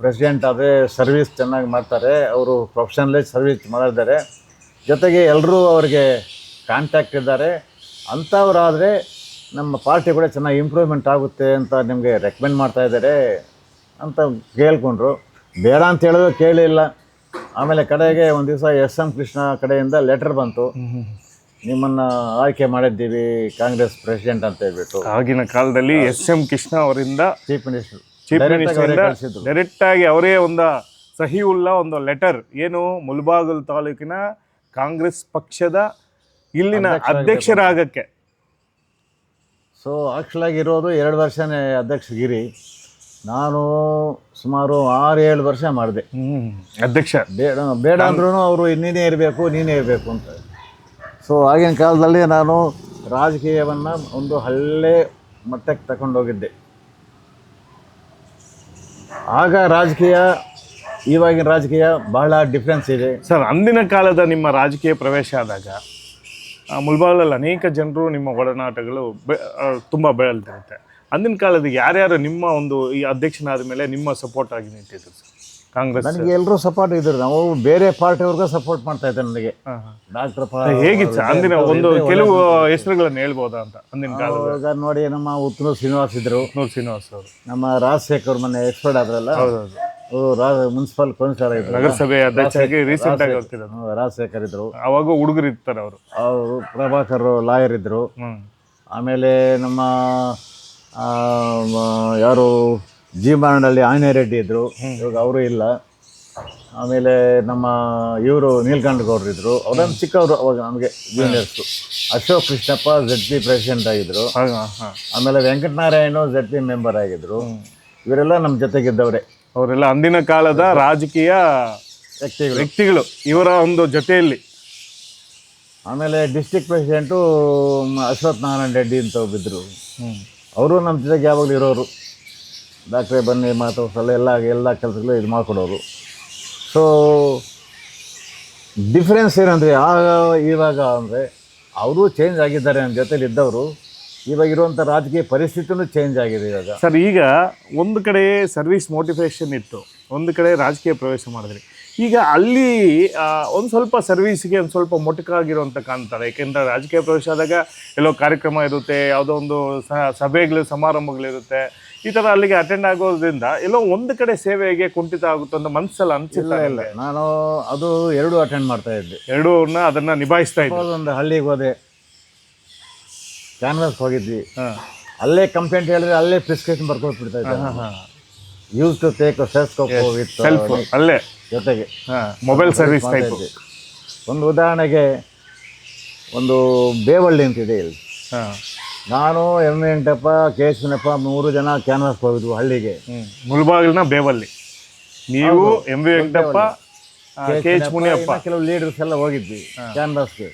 [SPEAKER 3] ಪ್ರೆಸಿಡೆಂಟ್ ಆದರೆ ಸರ್ವಿಸ್ ಚೆನ್ನಾಗಿ ಮಾಡ್ತಾರೆ. ಅವರು ಪ್ರೊಫೆಷನಲ್ಲೇ ಸರ್ವಿಸ್ ಮಾಡಿದ್ದಾರೆ. ಜೊತೆಗೆ ಎಲ್ಲರೂ ಅವರಿಗೆ ಕಾಂಟ್ಯಾಕ್ಟ್ ಇದ್ದಾರೆ. ಅಂಥವರಾದರೆ ನಮ್ಮ ಪಾರ್ಟಿ ಕೂಡ ಚೆನ್ನಾಗಿ ಇಂಪ್ರೂವ್ಮೆಂಟ್ ಆಗುತ್ತೆ ಅಂತ ನಿಮಗೆ ರೆಕಮೆಂಡ್ ಮಾಡ್ತಾ ಇದ್ದಾರೆ ಅಂತ ಕೇಳ್ಕೊಂಡ್ರು. ಬೇಡ ಅಂತ ಹೇಳಿದ್ರು ಕೇಳಿಲ್ಲ. ಆಮೇಲೆ ಕಡೆಗೆ ಒಂದು ದಿವಸ ಎಸ್ ಎಂ ಕೃಷ್ಣ ಕಡೆಯಿಂದ ಲೆಟರ್ ಬಂತು. ನಿಮ್ಮನ್ನು ಆಯ್ಕೆ ಮಾಡಿದ್ದೀವಿ ಕಾಂಗ್ರೆಸ್ ಪ್ರೆಸಿಡೆಂಟ್ ಅಂತ ಹೇಳ್ಬಿಟ್ಟು.
[SPEAKER 2] ಆಗಿನ ಕಾಲದಲ್ಲಿ ಎಸ್ ಎಂ ಕೃಷ್ಣ ಅವರಿಂದ
[SPEAKER 3] chief minister.
[SPEAKER 2] Chief minister direct ಆಗಿ ಅವರೇ ಒಂದು ಸಹಿ ಉಳ್ಳ ಒಂದು ಲೆಟರ್ ಏನು ಮುಲ್ಬಾಗಲ್ ತಾಲೂಕಿನ ಕಾಂಗ್ರೆಸ್ ಪಕ್ಷದ ಇಲ್ಲಿನ ಅಧ್ಯಕ್ಷರಾಗಕ್ಕೆ.
[SPEAKER 3] ಸೊ ಆಕ್ಚುಲಾಗಿ ಇರೋದು ಎರಡು ವರ್ಷನೇ ಅಧ್ಯಕ್ಷಗಿರಿ ನಾನು ಸುಮಾರು ಆರು ಏಳು ವರ್ಷ ಮಾಡಿದೆ.
[SPEAKER 2] ಅಧ್ಯಕ್ಷ.
[SPEAKER 3] ಬೇಡ ಬೇಡ ಅಂದ್ರೂ ಅವರು ನೀನೇ ಇರಬೇಕು ನೀನೇ ಇರಬೇಕು ಅಂತ. ಸೊ ಆಗಿನ ಕಾಲದಲ್ಲಿ ನಾನು ರಾಜಕೀಯವನ್ನು ಒಂದು ಹಳ್ಳೆ ಮಟ್ಟಕ್ಕೆ ತಗೊಂಡೋಗಿದ್ದೆ ಆಗ ರಾಜಕೀಯ ಇವಾಗಿನ ರಾಜಕೀಯ ಬಹಳ ಡಿಫ್ರೆನ್ಸ್ ಇದೆ.
[SPEAKER 2] ಸರ್, ಅಂದಿನ ಕಾಲದ ನಿಮ್ಮ ರಾಜಕೀಯ ಪ್ರವೇಶ ಆದಾಗ ಮುಲ್ಬಾಗ್ಲಲ್ಲಿ ಅನೇಕ ಜನರು ನಿಮ್ಮ ಒಡನಾಟಗಳು ಬೆ ತುಂಬ ಬೆಳೆದಿರುತ್ತೆ. ಅಂದಿನ ಕಾಲದ ಯಾರ್ಯಾರು ನಿಮ್ಮ ಒಂದು ಈ ಅಧ್ಯಕ್ಷನಾದ ಮೇಲೆ ನಿಮ್ಮ ಸಪೋರ್ಟ್ ಆಗಿ ಸರ್? ಕಾಂಗ್ರೆಸ್.
[SPEAKER 3] ನನಗೆ ಎಲ್ಲರೂ ಸಪೋರ್ಟ್ ಇದ್ರು ನಾವು ಬೇರೆ ಪಾರ್ಟಿಯವ್ರಿಗೂ ಸಪೋರ್ಟ್ ಮಾಡ್ತಾ ಇದ್ದೆ ನನಗೆ. ಡಾಕ್ಟರ್
[SPEAKER 2] ಹೇಗಿತ್ತು? ಅಂದಿನ ಒಂದು ಕೆಲವು ಹೆಸರುಗಳನ್ನು ಹೇಳ್ಬೋದಾ ಅಂತ ಅಂದಿನ ಕಾಲದ
[SPEAKER 3] ಆವಾಗ ನೋಡಿ ನಮ್ಮ ಉತ್ತರ ಶ್ರೀನಿವಾಸ್ ಇದ್ರು.
[SPEAKER 2] ನೂರ್ ಶ್ರೀನಿವಾಸ್ ಅವರು.
[SPEAKER 3] ನಮ್ಮ ರಾಜಶೇಖರ್ ಮೊನ್ನೆ ಎಕ್ಸ್ಪರ್ಟ್ ಆದ್ರಲ್ಲ?
[SPEAKER 2] ಹೌದೌದು.
[SPEAKER 3] ಮುನ್ಸಿಪಲ್ ಕೌನ್ಸಿಲರ್ ಆಗಿದ್ರು.
[SPEAKER 2] ನಗರಸಭೆ ಅಧ್ಯಕ್ಷರಾಗಿ ರೀಸೆಂಟ್ ಆಗಿ ಹೋಗ್ತಿರೋದು.
[SPEAKER 3] ಹ್ಮ್, ರಾಜಶೇಖರ್ ಇದ್ರು.
[SPEAKER 2] ಅವಾಗ ಹುಡುಗರು ಇರ್ತಾರೆ ಅವರು.
[SPEAKER 3] ಅವರು ಪ್ರಭಾಕರ್ ಲಾಯರ್ ಇದ್ರು. ಆಮೇಲೆ ನಮ್ಮ ಆ, ಜೀವನಹಳ್ಳಿ ಆಂಜನೇಯ ರೆಡ್ಡಿ ಇದ್ದರು ಇವಾಗ ಅವರು ಇಲ್ಲ. ಆಮೇಲೆ ನಮ್ಮ ಇವರು ನೀಲ್ಕಂಠ ಗೌಡ್ರು ಇದ್ರು. ಅವರನ್ನು ಚಿಕ್ಕವರು ಅವಾಗ ನಮಗೆ juniors. Ashok Krishnappa Z P president ಆಗಿದ್ರು. ಆಮೇಲೆ ವೆಂಕಟನಾರಾಯಣ ಜೆಡ್ ಪಿ ಮೆಂಬರ್ ಆಗಿದ್ರು. ಇವರೆಲ್ಲ ನಮ್ಮ ಜೊತೆಗಿದ್ದವರೇ.
[SPEAKER 2] ಅವರೆಲ್ಲ ಅಂದಿನ ಕಾಲದ ರಾಜಕೀಯ
[SPEAKER 3] ವ್ಯಕ್ತಿಗಳು.
[SPEAKER 2] ವ್ಯಕ್ತಿಗಳು. ಇವರ ಒಂದು ಜೊತೆಯಲ್ಲಿ.
[SPEAKER 3] ಆಮೇಲೆ ಡಿಸ್ಟಿಕ್ ಪ್ರೆಸಿಡೆಂಟು ಅಶ್ವಥ್ ನಾರಾಯಣ ರೆಡ್ಡಿ ಅಂತ ಒಬ್ಬಿದ್ರು ಅವರು ನಮ್ಮ ಜೊತೆಗೆ ಯಾವಾಗಲೂ ಇರೋರು. ಡಾಕ್ಟ್ರೇ ಬನ್ನಿ, ಮಾತಾಡ್ಸಲ್ಲ, ಎಲ್ಲ ಎಲ್ಲ ಕೆಲಸಗಳು ಇದು ಮಾಡಿಕೊಡೋರು. ಸೊ ಡಿಫ್ರೆನ್ಸ್ ಏನಂದರೆ, ಆಗ, ಇವಾಗ ಅಂದರೆ, ಅವರು ಚೇಂಜ್ ಆಗಿದ್ದಾರೆ ನನ್ನ ಜೊತೇಲಿ ಇದ್ದವರು, ಇವಾಗ ಇರುವಂಥ ರಾಜಕೀಯ ಪರಿಸ್ಥಿತಿನೂ ಚೇಂಜ್ ಆಗಿದೆ ಇವಾಗ.
[SPEAKER 2] ಸರ್, ಈಗ ಒಂದು ಕಡೆ ಸರ್ವಿಸ್ ಮೋಟಿವೇಶನ್ ಇತ್ತು, ಒಂದು ಕಡೆ ರಾಜಕೀಯ ಪ್ರವೇಶ ಮಾಡಿದ್ರಿ. ಈಗ ಅಲ್ಲಿ ಒಂದು ಸ್ವಲ್ಪ ಸರ್ವಿಸ್ಗೆ ಒಂದು ಸ್ವಲ್ಪ ಮೊಟಕಾಗಿರುವಂಥ ಕಾಣ್ತಾರೆ ಏಕೆಂದರೆ ರಾಜಕೀಯ ಪ್ರವೇಶ ಆದಾಗ ಎಲ್ಲೋ ಕಾರ್ಯಕ್ರಮ ಇರುತ್ತೆ ಯಾವುದೋ ಒಂದು ಸ- ಸಭೆಗಳು ಸಮಾರಂಭಗಳಿರುತ್ತೆ. ಈ ಥರ ಅಲ್ಲಿಗೆ ಅಟೆಂಡ್ ಆಗೋದ್ರಿಂದ ಎಲ್ಲೋ ಒಂದು ಕಡೆ ಸೇವೆಗೆ ಕುಂಠಿತ ಆಗುತ್ತೆ ಅಂತ ಮನಸ್ಸಲ್ಲಿ ಅನಿಸಿಲ್ಲ
[SPEAKER 3] ಇಲ್ಲ ನಾನು ಅದು ಎರಡೂ ಅಟೆಂಡ್ ಮಾಡ್ತಾ ಇದ್ದೆ.
[SPEAKER 2] ಎರಡೂನ ಅದನ್ನು ನಿಭಾಯಿಸ್ತಾ ಇದ್ದೆ.
[SPEAKER 3] ಒಂದು ಹಳ್ಳಿಗೆ ಹೋದೆ. ಕ್ಯಾನ್ವಸ್ ಹೋಗಿದ್ವಿ. ಅಲ್ಲೇ ಕಂಪ್ಲೇಂಟ್ ಹೇಳಿದ್ರೆ ಅಲ್ಲೇ ಪ್ರಿಸ್ಕ್ರಿಪ್ಷನ್ ಬರ್ಕೊಟ್ಬಿಡ್ತಾ ಇದ್ದೆ use to take stethoscope with
[SPEAKER 2] self ಅಲ್ಲೇ.
[SPEAKER 3] ಜೊತೆಗೆ
[SPEAKER 2] ಹಾಂ. ಮೊಬೈಲ್ ಸರ್ವಿಸ್ ಟೈಪ್
[SPEAKER 3] ಒಂದು ಉದಾಹರಣೆಗೆ ಒಂದು ಬೇವಳ್ಳಿ ಅಂತಿದೆ ಇಲ್ಲಿ.
[SPEAKER 2] ಹಾಂ.
[SPEAKER 3] ನಾನು ಎಂ ಎಂಟಪ್ಪ ಕೆ ಎಸ್ ಮೂರು ಜನ ಕ್ಯಾನ್ವಾಸ್ ಹೋಗಿದ್ವು ಹಳ್ಳಿಗೆ.
[SPEAKER 2] ಹ್ಞೂ ಬೇವಳ್ಳಿ. ಬೇವಲ್ಲಿ ನೀವು M V Venkatappa K H Muniyappa.
[SPEAKER 3] ಕೆಲವು ಲೀಡರ್ಸ್ ಎಲ್ಲ ಹೋಗಿದ್ವಿ ಕ್ಯಾನ್ವಾಸ್ಗೆ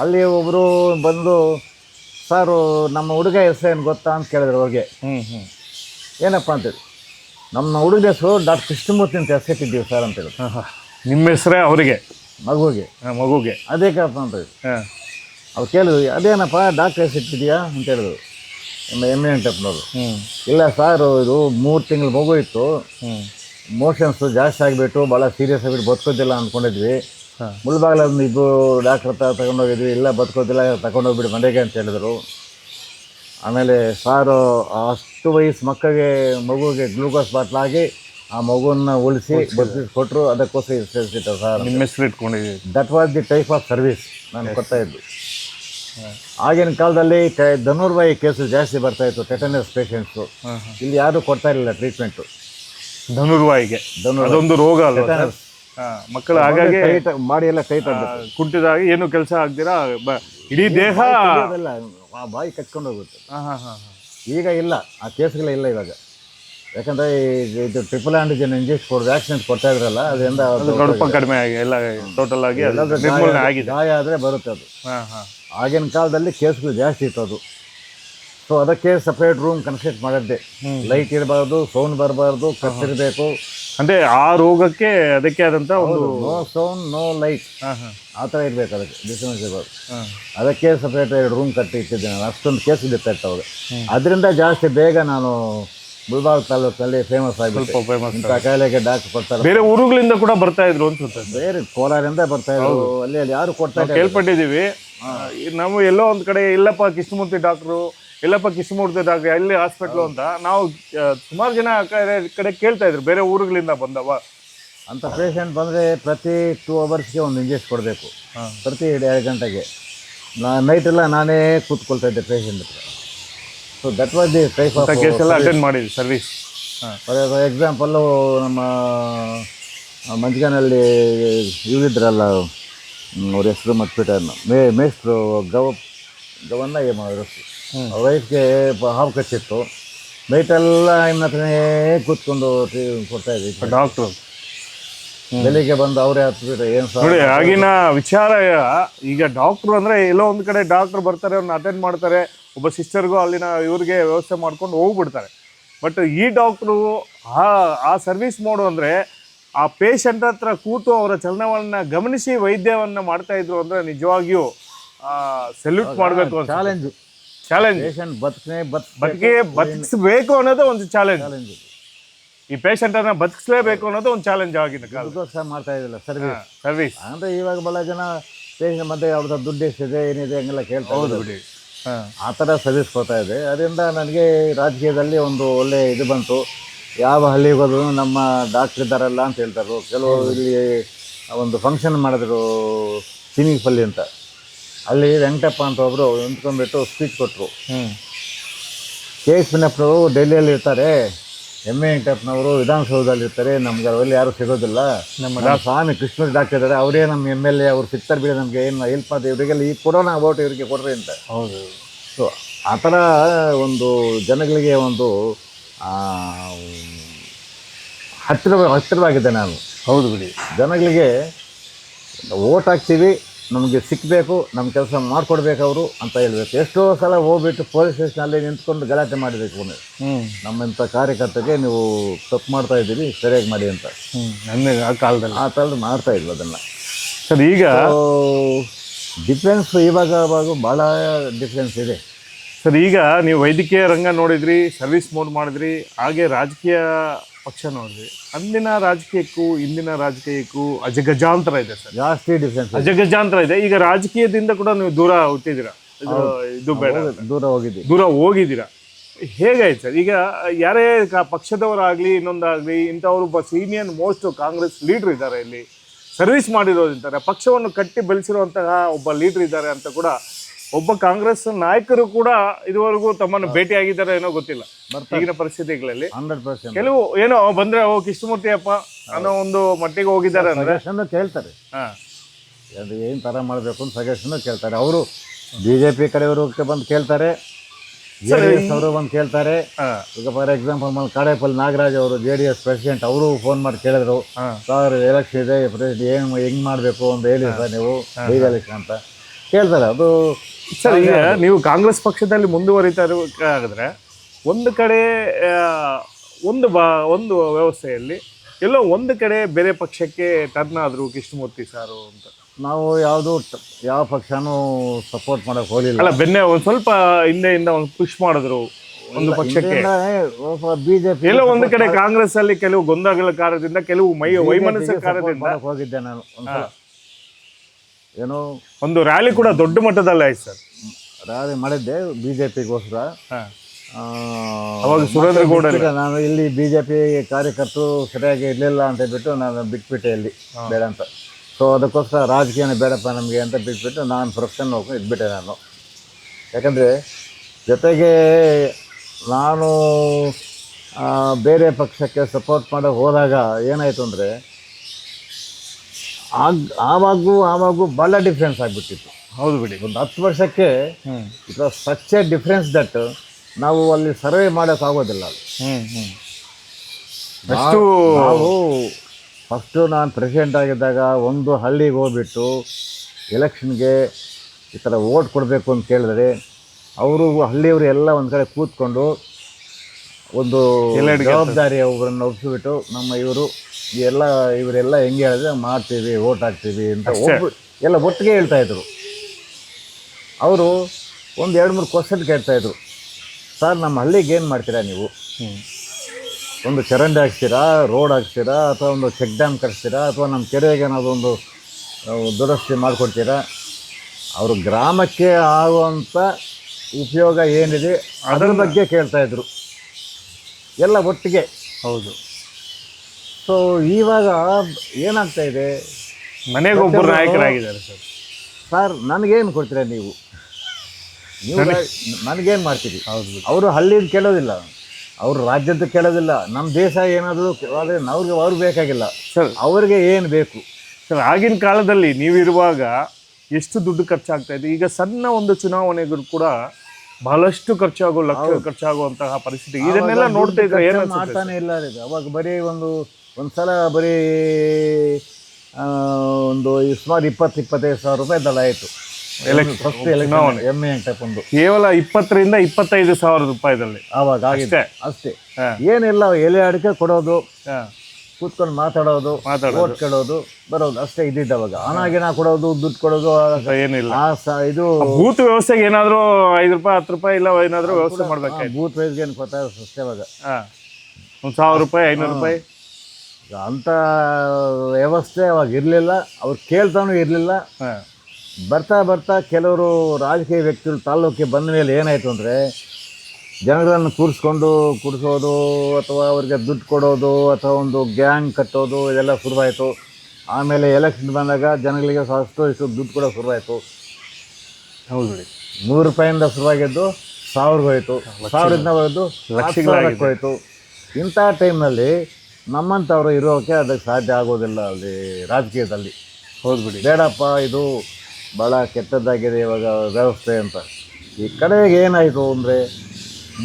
[SPEAKER 3] ಅಲ್ಲಿ ಒಬ್ಬರು ಬಂದು ಸರ್ ನಮ್ಮ ಹುಡುಗ ಹೆಸರೇನು ಗೊತ್ತಾ? ಅಂತ ಕೇಳಿದ್ರು ಅವ್ರಿಗೆ
[SPEAKER 2] ಹ್ಞೂ ಹ್ಞೂ
[SPEAKER 3] ಏನಪ್ಪ ಅಂತೇಳಿ ನಮ್ಮ ಹುಡುಗ ಹೆಸರು ಡಾಕ್ಟರ್ ಕೃಷ್ಣಮೂರ್ತಿ ಅಂತ ಹೆಸರಿಟ್ಟಿದ್ದೀವಿ ಸರ್ ಅಂತೇಳಿ
[SPEAKER 2] ಹಾಂ ಹಾಂ. ನಿಮ್ಮ ಹೆಸರೇ ಅವರಿಗೆ?
[SPEAKER 3] ಮಗುವಿಗೆ
[SPEAKER 2] ಮಗುಗೆ.
[SPEAKER 3] ಅದೇ ಅದೇಕಪ್ಪ ಅಂತ
[SPEAKER 2] ಹಾಂ.
[SPEAKER 3] ಅವ್ರು ಕೇಳಿದ್ರು ಅದೇನಪ್ಪ ಡಾಕ್ಟರ್ ಹೆಸರಿಟ್ಟಿದ್ಯಾ ಅಂತ ಹೇಳಿದ್ರು. ನಮ್ಮ ಎಂ ಎ ಟೆಪ್ನವರು
[SPEAKER 2] ಹ್ಞೂ
[SPEAKER 3] ಇಲ್ಲ ಸರ್ ಇದು ಮೂರು ತಿಂಗಳು ಮಗು ಇತ್ತು.
[SPEAKER 2] ಹ್ಞೂ
[SPEAKER 3] ಮೋಷನ್ಸು ಜಾಸ್ತಿ ಆಗಿಬಿಟ್ಟು ಭಾಳ ಸೀರಿಯಸ್ ಆಗಿಬಿಟ್ಟು ಬದುಕೋದಿಲ್ಲ ಅಂದ್ಕೊಂಡಿದ್ವಿ
[SPEAKER 2] ಹಾಂ.
[SPEAKER 3] ಮುಳ್ಬಾಗ್ಲ ಒಂದು ಇಬ್ಬರು ಡಾಕ್ಟ್ರ್ ಹತ್ರ ತಗೊಂಡೋಗಿದ್ವಿ ಇಲ್ಲ ಬದುಕೋದಿಲ್ಲ ತಗೊಂಡೋಗ್ಬಿಟ್ಟು ಮನೆಗೆ ಅಂತ ಹೇಳಿದ್ರು. ಆಮೇಲೆ ಸಾರು ಅಷ್ಟು ವಯಸ್ಸು ಮಕ್ಕಳಿಗೆ ಮಗುವಿಗೆ ಗ್ಲೂಕೋಸ್ ಬಾಟ್ಲಾಗಿ ಆ ಮಗುವನ್ನ ಉಳಿಸಿ ಕೊಟ್ಟರು ಅದಕ್ಕೋಸ್ಕರ ಸೇರಿಸಿಟ್ಟ ಸರ್
[SPEAKER 2] ನಿಮ್ಮ ಹೆಸರು ಇಟ್ಕೊಂಡಿದ್ದೀವಿ
[SPEAKER 3] that was the type of service ನಾನು ಕೊಡ್ತಾ ಇದ್ದು. ಆಗಿನ ಕಾಲದಲ್ಲಿ ಕ ಧನುರ್ಬಾಯಿ ಕೇಸು ಜಾಸ್ತಿ ಬರ್ತಾ ಇತ್ತು ಟೆಟನಸ್ ಪೇಷಂಟ್ಸು ಇಲ್ಲಿ ಯಾರೂ ಕೊಡ್ತಾ ಇರಲಿಲ್ಲ ಟ್ರೀಟ್ಮೆಂಟು
[SPEAKER 2] ಧನುರ್ವಾಯಿಗೆ.
[SPEAKER 3] ಧನುರ್ವಾಯಿ.
[SPEAKER 2] ಅದೊಂದು ರೋಗ ಅಲ್ಲ ಮಕ್ಕಳು ಹಾಗಾಗಿ
[SPEAKER 3] ಮಾಡಿ ಎಲ್ಲ ಟೈಟ್
[SPEAKER 2] ಕುಂಟಿದಾಗ ಏನು ಕೆಲಸ ಆಗ್ದಿರಾ? ಇಡೀ ದೇಹ
[SPEAKER 3] ಆ ಬಾಯಿ ಕಟ್ಕೊಂಡು ಹೋಗುತ್ತೆ.
[SPEAKER 2] ಹಾಂ ಹಾಂ ಹಾಂ
[SPEAKER 3] ಈಗ ಇಲ್ಲ ಆ ಕೇಸ್ಗಳೇ ಇಲ್ಲ ಇವಾಗ. ಯಾಕಂದ್ರೆ ಈ- ಇದು ಟ್ರಿಪಲ್ ಆಂಟಿಜನ್ ಇಂಜೆಕ್ಷನ್ ಕೊಡ್ ವ್ಯಾಕ್ಸಿನ್ ಕೊಡ್ತಾ ಇದ್ರಲ್ಲ ಅದರಿಂದ ಅದು
[SPEAKER 2] ಸ್ವಲ್ಪ ಕಡಿಮೆ ಆಗಿ ಎಲ್ಲ ಟೋಟಲ್ ಆಗಿ
[SPEAKER 3] ಗಾಯ- ಆದರೆ ಬರುತ್ತೆ ಅದು.
[SPEAKER 2] ಹಾಂ ಹಾಂ.
[SPEAKER 3] ಆಗಿನ ಕಾಲದಲ್ಲಿ ಕೇಸ್ಗಳು ಜಾಸ್ತಿ ಇತ್ತು ಅದು. ಸೊ ಅದಕ್ಕೆ ಸಪ್ರೇಟ್ ರೂಮ್ ಕನ್ಸ್ಟ್ರಕ್ಟ್ ಮಾಡಿದ್ದೆ. ಲೈಟ್ ಇರಬಾರ್ದು ಸೌಂಡ್ ಬರಬಾರ್ದು ಕತ್ತಿರಬೇಕು
[SPEAKER 2] ಅಂದ್ರೆ ಆ ರೋಗಕ್ಕೆ ಅದಕ್ಕೆ ಆದಂತ ಒಂದು
[SPEAKER 3] ನೋ ಸೌಂಡ್ ನೋ ಲೈಟ್ ಆ ಥರ ಇರಬೇಕು ಅದಕ್ಕೆ ಡಿಸ್ಟರ್ಬೆನ್ಸ್ ಇರಬಾರ್ದು ಅದಕ್ಕೆ ಸಪ್ರೇಟ್ ಎರಡು ರೂಮ್ ಕಟ್ಟಿ ಇಟ್ಟಿದ್ದೆ ನಾನು. ಅಷ್ಟೊಂದು ಕೇಸ್ ಇರುತ್ತೆ ಅವಾಗ ಅದರಿಂದ ಜಾಸ್ತಿ ಬೇಗ ನಾನು ಮುಳ್ಬಾಗ್ ತಾಲೂಕಲ್ಲಿ ಫೇಮಸ್ ಆಗಿಬಿಟ್ಟೆ. ಇಂಥ ಕಾಯಿಲೆಗೆ ಡಾಕ್ಟರ್ ಕೊಡ್ತಾರೆ.
[SPEAKER 2] ಬೇರೆ ಊರುಗಳಿಂದ ಕೂಡ ಬರ್ತಾ ಇದ್ರು ಅನ್ಸುತ್ತೆ.
[SPEAKER 3] ಬೇರೆ ಕೋಲಾರಿಂದ ಬರ್ತಾ ಇದ್ರು. ಅಲ್ಲಿ ಅಲ್ಲಿ ಯಾರು ಕೊಡ್ತಾ ಇಲ್ಲ
[SPEAKER 2] ಕೇಳ್ಪಟ್ಟಿದ್ದೀವಿ. ನಾವು ಎಲ್ಲೋ ಒಂದು ಕಡೆ ಇಲ್ಲಪ್ಪ ಕೃಷ್ಣಮೂರ್ತಿ ಡಾಕ್ಟ್ರು ಇಲ್ಲಪ್ಪ ಕೃಷ್ಣಮೂರ್ತಿ ಡಾಕ್ಟ್ರು ಎಲ್ಲಿ ಹಾಸ್ಪಿಟ್ಲು ಅಂತ ನಾವು ಸುಮಾರು ಜನ ಆ ಕಡೆ ಕಡೆ ಕೇಳ್ತಾ ಇದ್ರು ಬೇರೆ ಊರುಗಳಿಂದ ಬಂದವ.
[SPEAKER 3] ಅಂತ ಪೇಷಂಟ್ ಬಂದರೆ ಪ್ರತಿ ಟೂ ಅವರ್ಸ್ಗೆ ಒಂದು ಇಂಜೆಕ್ಷನ್ ಕೊಡಬೇಕು.
[SPEAKER 2] ಹಾಂ.
[SPEAKER 3] ಪ್ರತಿ ಎರಡು ಗಂಟೆಗೆ. ನಾ ನೈಟೆಲ್ಲ ನಾನೇ ಕೂತ್ಕೊಳ್ತಾ ಇದ್ದೆ ಪೇಷಂಟ್ ಹತ್ರ. So that was the type of
[SPEAKER 2] case ಎಲ್ಲ ಅಟೆಂಡ್ ಮಾಡಿದ್ವಿ ಸರ್ವಿಸ್ ಹಾಂ.
[SPEAKER 3] ಫಾರ್ ಎಕ್ಸಾಂಪಲ್ಲು ನಮ್ಮ ಮಂಜಗಾನಲ್ಲಿ ಇವರಿದ್ರಲ್ಲ ಅವ್ರ ಹೆಸರು ಮರ್ತ್ಬಿಟ್ಟೆ ಮೇ ಮೇಸ್ಟ್ರು ಗವ ಗವನ್ನ ಏನು ಅವ್ರ ವೈಫ್ಗೆ ಹಾವು ಕಚ್ಚಿತ್ತು. ನೈಟೆಲ್ಲ ಇನ್ನ ಹತ್ರನೇ ಕೂತ್ಕೊಂಡು ಕೊಡ್ತಾ ಇದ್ವಿ.
[SPEAKER 2] ಡಾಕ್ಟ್ರು.
[SPEAKER 3] ಬೆಳಿಗ್ಗೆ ಬಂದು ಅವರೇ ಹತ್ಬಿಟ್ಟು ಏನು ಸರ್
[SPEAKER 2] ನೋಡಿ ಆಗಿನ ವಿಚಾರ ಈಗ ಡಾಕ್ಟ್ರು ಅಂದ್ರೆ ಎಲ್ಲೋ ಒಂದು ಕಡೆ ಡಾಕ್ಟ್ರು ಬರ್ತಾರೆ ಅವ್ರನ್ನ ಅಟೆಂಡ್ ಮಾಡ್ತಾರೆ. ಒಬ್ಬ ಸಿಸ್ಟರ್ಗೂ ಅಲ್ಲಿನ ಇವ್ರಿಗೆ ವ್ಯವಸ್ಥೆ ಮಾಡ್ಕೊಂಡು ಹೋಗ್ಬಿಡ್ತಾರೆ. ಬಟ್ ಈ ಡಾಕ್ಟ್ರು ಆ ಆ ಸರ್ವಿಸ್ ಮಾಡು ಅಂದ್ರೆ ಆ ಪೇಷಂಟ್ ಹತ್ರ ಕೂತು ಅವರ ಚಲನವಲನ ಗಮನಿಸಿ ವೈದ್ಯವನ್ನ ಮಾಡ್ತಾ ಇದ್ರು ಅಂದ್ರೆ ನಿಜವಾಗಿಯೂ ಸೆಲ್ಯೂಟ್ ಮಾಡಬೇಕು
[SPEAKER 3] ಚಾಲೆಂಜ್
[SPEAKER 2] ಚಾಲೆಂಜ್
[SPEAKER 3] ಪೇಷಂಟ್ ಬದುಕನೆ ಬದ್
[SPEAKER 2] ಬದುಕಿಗೆ ಬದುಕಿಸ್ಬೇಕು ಅನ್ನೋದು ಒಂದು ಚಾಲೆಂಜ್
[SPEAKER 3] ಚಾಲೆಂಜ್
[SPEAKER 2] ಈ ಪೇಷಂಟ್ ಅನ್ನ ಬದುಕಿಸ್ಲೇಬೇಕು ಅನ್ನೋದು ಒಂದು ಚಾಲೆಂಜ್ ಆಗಿದೆ ಕಾಲ.
[SPEAKER 3] ಅದಕ್ಕೋಸ್ಕರ ಮಾಡ್ತಾ ಇದ್ದಿಲ್ಲ ಸರ್ವಿಸ್
[SPEAKER 2] ಸರ್ವಿಸ್
[SPEAKER 3] ಅಂದ್ರೆ ಇವಾಗ ಬಹಳ ಜನ ಪೇಷಂಟ್ ಮತ್ತೆ ಅವ್ರದ್ದು ದುಡ್ಡು ಎಷ್ಟಿದೆ ಏನಿದೆ ಹಂಗೆಲ್ಲ ಕೇಳ್ತಾ ಹೌದು
[SPEAKER 2] ಬಿಡಿ.
[SPEAKER 3] ಆ ಥರ ಸರ್ವಿಸ್ ಕೊಡ್ತಾ ಇದೆ. ಅದರಿಂದ ನನಗೆ ರಾಜಕೀಯದಲ್ಲಿ ಒಂದು ಒಳ್ಳೆ ಇದು ಬಂತು. ಯಾವ ಹಳ್ಳಿಗೆ ಹೋದ್ರು ನಮ್ಮ ಡಾಕ್ಟ್ರ್ ಇದ್ದಾರಲ್ಲ ಅಂತ ಹೇಳ್ತಾರೆ. ಕೆಲವು ಇಲ್ಲಿ ಒಂದು ಫಂಕ್ಷನ್ ಮಾಡಿದ್ರು ಪಲ್ಲಿ ಅಂತ. ಅಲ್ಲಿ ವೆಂಕಟಪ್ಪ ಅಂತ ಒಬ್ಬರು ನಿಂತ್ಕೊಂಡ್ಬಿಟ್ಟು ಸ್ಪೀಚ್ ಕೊಟ್ಟರು ಕೆ ಎಸ್ ಪಿನಪ್ಪನವರು ಡೆಲ್ಲಿಯಲ್ಲಿ ಇರ್ತಾರೆ. ಎಂ ಎ ವೆಂಕಟಪ್ಪನವರು ವಿಧಾನಸೌಧದಲ್ಲಿ ಇರ್ತಾರೆ. ನಮ್ಗೆ ಅವರಲ್ಲಿ ಯಾರು ಸಿಗೋದಿಲ್ಲ. ನಮ್ಮ ಸ್ವಾಮಿ ಕೃಷ್ಣ ಡಾಕ್ಟರ್ ಇದ್ದಾರೆ ಅವರೇ ನಮ್ಮ ಎಂ ಎಲ್ ಎ ಅವ್ರು ಸಿಗ್ತಾರೆ ಬಿಡಿ ನಮಗೆ. ಏನು ಹೆಲ್ಪ್ ಮಾಡಿ ಇವರಿಗೆಲ್ಲ ಈ ಕೊಡೋಣ ಅಬೌಟ್ ಇವರಿಗೆ ಕೊಡ್ರಿ ಅಂತ.
[SPEAKER 2] ಹೌದು.
[SPEAKER 3] ಸೊ ಆ ಥರ ಒಂದು ಜನಗಳಿಗೆ ಒಂದು ಹತ್ತಿರ ಹತ್ತಿರವಾಗಿದ್ದೆ ನಾನು.
[SPEAKER 2] ಹೌದು ಬಿಡಿ.
[SPEAKER 3] ಜನಗಳಿಗೆ ಓಟ್ ಹಾಕ್ತೀವಿ. ನಮಗೆ ಸಿಕ್ಕಬೇಕು ನಮ್ಮ ಕೆಲಸ ಮಾಡಿಕೊಡ್ಬೇಕು ಅವರು ಅಂತ ಹೇಳಬೇಕು. ಎಷ್ಟೋ ಸಲ ಹೋಗ್ಬಿಟ್ಟು ಪೊಲೀಸ್ ಸ್ಟೇಷನಲ್ಲಿ ನಿಂತ್ಕೊಂಡು ಗಲಾಟೆ ಮಾಡಬೇಕು ನಮ್ಮಂಥ ಕಾರ್ಯಕರ್ತರಿಗೆ ನೀವು ತಪ್ಪು ಮಾಡ್ತಾ ಇದ್ದೀರಿ ಸರಿಯಾಗಿ ಮಾಡಿ ಅಂತ.
[SPEAKER 2] ಹ್ಞೂ ನನ್ನ ಆ ಕಾಲದಲ್ಲಿ.
[SPEAKER 3] ಆ ಥರದ್ದು ಮಾಡ್ತಾ ಇದ್ವಿ ಅದನ್ನು.
[SPEAKER 2] ಸರ್ ಈಗ?
[SPEAKER 3] ಡಿಫ್ರೆನ್ಸ್ ಇವಾಗ ಅವಾಗ ಭಾಳ ಡಿಫ್ರೆನ್ಸ್ ಇದೆ.
[SPEAKER 2] ಸರ್ ಈಗ ನೀವು ವೈದ್ಯಕೀಯ ರಂಗ ನೋಡಿದ್ರಿ ಸರ್ವಿಸ್ ಮೋಡ್ ಮಾಡಿದ್ರಿ ಹಾಗೆ ರಾಜಕೀಯ ಪಕ್ಷ ನೋಡಿದ್ರಿ ಅಂದಿನ ರಾಜಕೀಯಕ್ಕೂ ಇಂದಿನ ರಾಜಕೀಯಕ್ಕೂ ಅಜಗಜಾಂತರ ಇದೆ ಸರ್.
[SPEAKER 3] ಜಾಸ್ತಿ ಡಿಫ್ರೆನ್ಸ್
[SPEAKER 2] ಅಜಗಜಾಂತರ ಇದೆ. ಈಗ ರಾಜಕೀಯದಿಂದ ಕೂಡ ನೀವು ದೂರ ಹುಟ್ಟಿದ್ದೀರಾ? ಇದು ಬೇಡ.
[SPEAKER 3] ದೂರ ಹೋಗಿದ್ದೀವಿ.
[SPEAKER 2] ದೂರ ಹೋಗಿದ್ದೀರಾ? ಹೇಗಾಯ್ತು ಸರ್? ಈಗ ಯಾರೇ ಪಕ್ಷದವರಾಗಲಿ ಇನ್ನೊಂದಾಗಲಿ ಇನ್ನೊಂದಾಗ್ಲಿ ಇಂಥವ್ರು ಒಬ್ಬ ಸೀನಿಯರ್ ಮೋಸ್ಟ್ ಕಾಂಗ್ರೆಸ್ ಲೀಡರ್ ಇದ್ದಾರೆ ಇಲ್ಲಿ. ಸರ್ವಿಸ್ ಮಾಡಿರೋದಿಂತಾರೆ ಪಕ್ಷವನ್ನು ಕಟ್ಟಿ ಬೆಳೆಸಿರುವಂತಹ ಒಬ್ಬ ಲೀಡರ್ ಇದ್ದಾರೆ ಅಂತ ಕೂಡ ಒಬ್ಬ ಕಾಂಗ್ರೆಸ್ ನಾಯಕರು ಕೂಡ ಇದುವರೆಗೂ ತಮ್ಮನ್ನು ಭೇಟಿಯಾಗಿದ್ದಾರೆ ಏನೋ ಗೊತ್ತಿಲ್ಲ. ಈಗಿನ ಪರಿಸ್ಥಿತಿಗಳಲ್ಲಿ.
[SPEAKER 3] Hundred percent.
[SPEAKER 2] ಕೆಲವು ಏನೋ ಬಂದ್ರೆ ಓ ಕೃಷ್ಣಮೂರ್ತಿ ಅಪ್ಪ ಅನ್ನೋ ಒಂದು ಮಟ್ಟಿಗೆ ಹೋಗಿದ್ದಾರೆ ಅಂದ್ರೆ?
[SPEAKER 3] ಕೇಳ್ತಾರೆ.
[SPEAKER 2] ಹಾ.
[SPEAKER 3] ಅದು ಏನು ತರ ಮಾಡಬೇಕು ಅಂತ ಸಜೆಷನ್ ಕೇಳ್ತಾರೆ. ಅವರು ಬಿ ಜೆ ಪಿ ಕಡೆಯವರು ಬಂದು ಕೇಳ್ತಾರೆ. ಜೆ ಡಿ ಎಸ್ ಅವರು ಬಂದು ಕೇಳ್ತಾರೆ. ಈಗ ಫಾರ್ ಎಕ್ಸಾಂಪಲ್ మన ಕಾಡೇಪಲ್ಲಿ ನಾಗರಾಜ್ ಅವರು ಜೆ ಡಿ ಎಸ್ ಪ್ರೆಸಿಡೆಂಟ್ ಅವರು ಫೋನ್ ಮಾಡಿ ಕೇಳಿದ್ರು. ಸರ್ ಎಲೆಕ್ಷನ್ ಇದೆ ಪ್ರೆಸಿಡೆಂಟ್ ಏನು ಹೆಂಗ್ ಮಾಡಬೇಕು? ಅಂತ ಹೇಳಿ ಸರ್ ನೀವು ಎಲೆಕ್ಷನ್ ಅಂತ. ಕೇಳ್ತಾರೆ ಅದು
[SPEAKER 2] ಸರ್ ಈಗ ನೀವು ಕಾಂಗ್ರೆಸ್ ಪಕ್ಷದಲ್ಲಿ ಮುಂದುವರಿತಾ ಇರಬೇಕಾದ್ರೆ ಒಂದು ಕಡೆ ಒಂದು ಬಾ ಒಂದು ವ್ಯವಸ್ಥೆಯಲ್ಲಿ ಎಲ್ಲೋ ಒಂದು ಕಡೆ ಬೇರೆ ಪಕ್ಷಕ್ಕೆ ಟರ್ನ್ ಆದ್ರು ಕೃಷ್ಣಮೂರ್ತಿ ಸಾರು ಅಂತ.
[SPEAKER 3] ನಾವು ಯಾವುದು ಯಾವ ಪಕ್ಷನೂ ಸಪೋರ್ಟ್ ಮಾಡಕ್ ಹೋಗಲಿಲ್ಲ.
[SPEAKER 2] ಅಲ್ಲ ಬೆನ್ನೆ ಒಂದು ಸ್ವಲ್ಪ ಹಿಂದೆಯಿಂದ ಒಂದು ಪುಷ್ ಮಾಡಿದ್ರು ಒಂದು ಪಕ್ಷಕ್ಕೆ.
[SPEAKER 3] ಬಿಜೆಪಿ
[SPEAKER 2] ಎಲ್ಲೋ ಒಂದು ಕಡೆ ಕಾಂಗ್ರೆಸ್ ಅಲ್ಲಿ ಕೆಲವು ಗೊಂದಲಗಳ ಕಾರಣದಿಂದ ಕೆಲವು ಮೈ ವೈಮನಸ್ಸ ಕಾರಣದಿಂದ
[SPEAKER 3] ಹೋಗಿದ್ದೆ ನಾನು ಏನೋ
[SPEAKER 2] ಒಂದು ರ್ಯಾಲಿ ಕೂಡ ದೊಡ್ಡ ಮಟ್ಟದಲ್ಲಿ ಆಯ್ತು ಸರ್.
[SPEAKER 3] ರ್ಯಾಲಿ ಮಾಡಿದ್ದೆ ಬಿಜೆಪಿಗೋಸ್ಕರ
[SPEAKER 2] ಪಿಗೋಸ್ಕರ ಅವಾಗ ಸುರೇಂದ್ರ ಗೌಡ
[SPEAKER 3] ನಾನು ಇಲ್ಲಿ ಬಿಜೆಪಿ ಕಾರ್ಯಕರ್ತರು ಸರಿಯಾಗಿ ಇರಲಿಲ್ಲ ಅಂತ ಹೇಳ್ಬಿಟ್ಟು ನಾನು ಬಿಟ್ಬಿಟ್ಟೆ ಇಲ್ಲಿ. ಬೇಡ ಅಂತ. ಸೊ ಅದಕ್ಕೋಸ್ಕರ ರಾಜಕೀಯನೇ ಬೇಡಪ್ಪ ನಮಗೆ ಅಂತ ಬಿಟ್ಬಿಟ್ಟು ನಾನು ಪ್ರೊಫೆಷನ್ ಹೋಗಿ ಇದ್ಬಿಟ್ಟೆ ನಾನು. ಯಾಕಂದರೆ ಜೊತೆಗೆ ನಾನು ಬೇರೆ ಪಕ್ಷಕ್ಕೆ ಸಪೋರ್ಟ್ ಮಾಡೋಕೆ ಹೋದಾಗ ಏನಾಯಿತು ಅಂದರೆ ಆಗ ಆವಾಗೂ ಆವಾಗೂ ಭಾಳ ಡಿಫ್ರೆನ್ಸ್ ಆಗಿಬಿಟ್ಟಿತ್ತು.
[SPEAKER 2] ಹೌದು ಬಿಡಿ.
[SPEAKER 3] ಒಂದು ಹತ್ತು ವರ್ಷಕ್ಕೆ
[SPEAKER 2] ಇದು
[SPEAKER 3] it was such a difference that ನಾವು ಅಲ್ಲಿ ಸರ್ವೆ ಮಾಡೋಕ್ಕಾಗೋದಿಲ್ಲ ಅದು.
[SPEAKER 2] ಹ್ಞೂ ಹ್ಮ್.
[SPEAKER 3] ನಾವು ಫಸ್ಟು ನಾನು ಪ್ರೆಸಿಡೆಂಟ್ ಆಗಿದ್ದಾಗ ಒಂದು ಹಳ್ಳಿಗೆ ಹೋಗ್ಬಿಟ್ಟು ಎಲೆಕ್ಷನ್ಗೆ ಈ ಥರ ಓಟ್ ಕೊಡಬೇಕು ಅಂತ ಕೇಳಿದ್ರೆ ಅವರು ಹಳ್ಳಿಯವರು ಎಲ್ಲ ಒಂದು ಕಡೆ ಕೂತ್ಕೊಂಡು ಒಂದು ಜವಾಬ್ದಾರಿ ಒಬ್ಬರನ್ನು ಒಪ್ಪಿಸ್ಬಿಟ್ಟು ನಮ್ಮ ಇವರು ಎಲ್ಲ ಇವರೆಲ್ಲ ಹೆಂಗೆ ಹೇಳಿದ್ರೆ ಮಾಡ್ತೀವಿ ಓಟ್ ಹಾಕ್ತೀವಿ ಅಂತ ಒಬ್ಬ ಎಲ್ಲ ಒಟ್ಟಿಗೆ ಹೇಳ್ತಾ ಇದ್ರು. ಅವರು ಒಂದು ಎರಡು ಮೂರು ಕ್ವಶನ್ ಕೇಳ್ತಾ ಇದ್ರು. ಸರ್ ನಮ್ಮ ಹಳ್ಳಿಗೆ ಏನು ಮಾಡ್ತೀರಾ ನೀವು? ಒಂದು ಚರಂಡಿ ಹಾಕ್ತೀರಾ ರೋಡ್ ಹಾಕ್ತೀರಾ ಅಥವಾ ಒಂದು ಚೆಕ್ ಡ್ಯಾಮ್ ಕಟ್ತೀರಾ ಅಥವಾ ನಮ್ಮ ಕೆರೆಗೆ ಏನಾದೊಂದು ಒಂದು ದುರಸ್ತಿ ಮಾಡಿಕೊಡ್ತೀರಾ? ಅವರು ಗ್ರಾಮಕ್ಕೆ ಆಗುವಂಥ ಉಪಯೋಗ ಏನಿದೆ ಅದರ ಬಗ್ಗೆ ಕೇಳ್ತಾ ಇದ್ರು. ಎಲ್ಲ ಒಟ್ಟಿಗೆ.
[SPEAKER 2] ಹೌದು.
[SPEAKER 3] ಸೊ ಇವಾಗ ಏನಾಗ್ತಾ ಇದೆ?
[SPEAKER 2] ಮನೆಗೆ ಒಬ್ಬರು ನಾಯಕರಾಗಿದ್ದಾರೆ ಸರ್.
[SPEAKER 3] ಸರ್ ನನಗೇನು ಕೊಡ್ತೀರಾ ನೀವು? ನೀವು ನನಗೇನು ಮಾಡ್ತೀರಿ? ಅವರು ಹಳ್ಳಿಯಿಂದ ಕೇಳೋದಿಲ್ಲ. ಅವರು ರಾಜ್ಯದ್ದು ಕೇಳೋದಿಲ್ಲ. ನಮ್ಮ ದೇಶ ಏನಾದರೂ ಆದರೆ ಅವ್ರಿಗೆ ಅವ್ರು ಬೇಕಾಗಿಲ್ಲ.
[SPEAKER 2] ಸರ್.
[SPEAKER 3] ಅವ್ರಿಗೆ ಏನು ಬೇಕು?
[SPEAKER 2] ಸರ್ ಆಗಿನ ಕಾಲದಲ್ಲಿ ನೀವಿರುವಾಗ ಎಷ್ಟು ದುಡ್ಡು ಖರ್ಚಾಗ್ತಾ ಇದೆ ಈಗ ಸಣ್ಣ ಒಂದು ಚುನಾವಣೆಗೂ ಕೂಡ ಬಹಳಷ್ಟು ಖರ್ಚಾಗೋ ಲಕ್ಷ ಖರ್ಚಾಗುವಂತಹ ಪರಿಸ್ಥಿತಿ. ಇದನ್ನೆಲ್ಲ ನೋಡ್ತಾ ಇದ್ರೆ ಏನು
[SPEAKER 3] ಮಾಡ್ತಾನೆ ಇಲ್ಲ ಅವಾಗ ಬರೀ ಒಂದು ಒಂದು ಸಲ ಬರೀ ಒಂದು ಸುಮಾರು ಇಪ್ಪತ್ತು ಇಪ್ಪತ್ತೈದು ಸಾವಿರ ರೂಪಾಯಿ ದಳ ಆಯಿತು. ಫಸ್ಟ್ ಎಲೆಕ್ಷನ್ ಎಂ ಎ ಒಂದು.
[SPEAKER 2] ಕೇವಲ ಇಪ್ಪತ್ತರಿಂದ ಇಪ್ಪತ್ತೈದು ಸಾವಿರ ರೂಪಾಯಿದಲ್ಲಿ
[SPEAKER 3] ಆವಾಗ ಆಗಿದೆ.
[SPEAKER 2] ಅಷ್ಟೇ.
[SPEAKER 3] ಏನಿಲ್ಲ ಎಲೆ ಅಡಿಕೆ ಕೊಡೋದು ಕೂತ್ಕೊಂಡು ಮಾತಾಡೋದು. ಓಟ್ ಕೇಳೋದು ಬರೋದು ಅಷ್ಟೇ ಇದ್ದಿದ್ದ ಅವಾಗ ಹಣಗಿನ ಕೊಡೋದು ದುಡ್ಡು ಕೊಡೋದು
[SPEAKER 2] ಏನಿಲ್ಲ.
[SPEAKER 3] ಇದು
[SPEAKER 2] ಬೂತ್ ವ್ಯವಸ್ಥೆಗೆ ಏನಾದರೂ ಐದು ರೂಪಾಯಿ ಹತ್ತು ರೂಪಾಯಿ ಇಲ್ಲ ಏನಾದರೂ ವ್ಯವಸ್ಥೆ ಮಾಡ್ಬೇಕು
[SPEAKER 3] ಬೂತ್ ವೈಸ್ಗೆ ಏನು ಕೊಡ್ತಾ ಅಷ್ಟೇ ಅವಾಗ.
[SPEAKER 2] ಒಂದ್ ಸಾವಿರ ರೂಪಾಯಿ ಐನೂರು ರೂಪಾಯಿ.
[SPEAKER 3] ಅಂಥ ವ್ಯವಸ್ಥೆ ಅವಾಗ ಇರಲಿಲ್ಲ. ಅವ್ರು ಕೇಳ್ತಾನೂ ಇರಲಿಲ್ಲ. ಬರ್ತಾ ಬರ್ತಾ ಕೆಲವರು ರಾಜಕೀಯ ವ್ಯಕ್ತಿಗಳು ತಾಲೂಕಿಗೆ ಬಂದ ಮೇಲೆ ಏನಾಯಿತು ಅಂದರೆ ಜನಗಳನ್ನು ಕೂರಿಸ್ಕೊಂಡು ಕುಡಿಸೋದು ಅಥವಾ ಅವರಿಗೆ ದುಡ್ಡು ಕೊಡೋದು ಅಥವಾ ಒಂದು ಗ್ಯಾಂಗ್ ಕಟ್ಟೋದು ಇದೆಲ್ಲ ಶುರುವಾಯಿತು. ಆಮೇಲೆ ಎಲೆಕ್ಷನ್ ಬಂದಾಗ ಜನಗಳಿಗೆ ಸಾಕಷ್ಟು ಇಷ್ಟು ದುಡ್ಡು ಕೊಡೋದು ಶುರುವಾಯಿತು.
[SPEAKER 2] ಹೌದು ಬಿಡಿ
[SPEAKER 3] ನೂರು ರೂಪಾಯಿಂದ ಶುರುವಾಗಿದ್ದು ಸಾವಿರಗೆ ಹೋಯಿತು. ಸಾವಿರದಿಂದ ಹೋಯಿತು ಲಕ್ಷ ಹೋಯಿತು. ಇಂಥ ಟೈಮ್ನಲ್ಲಿ ನಮ್ಮಂಥವ್ರು ಇರೋಕ್ಕೆ ಅದಕ್ಕೆ ಸಾಧ್ಯ ಆಗೋದಿಲ್ಲ ಅಲ್ಲಿ ರಾಜಕೀಯದಲ್ಲಿ.
[SPEAKER 2] ಹೋದ್ಬಿಡಿ
[SPEAKER 3] ಬೇಡಪ್ಪ ಇದು ಭಾಳ ಕೆಟ್ಟದ್ದಾಗಿದೆ ಇವಾಗ ವ್ಯವಸ್ಥೆ ಅಂತ. ಈ ಕಡೆಗೆ ಏನಾಯಿತು ಅಂದರೆ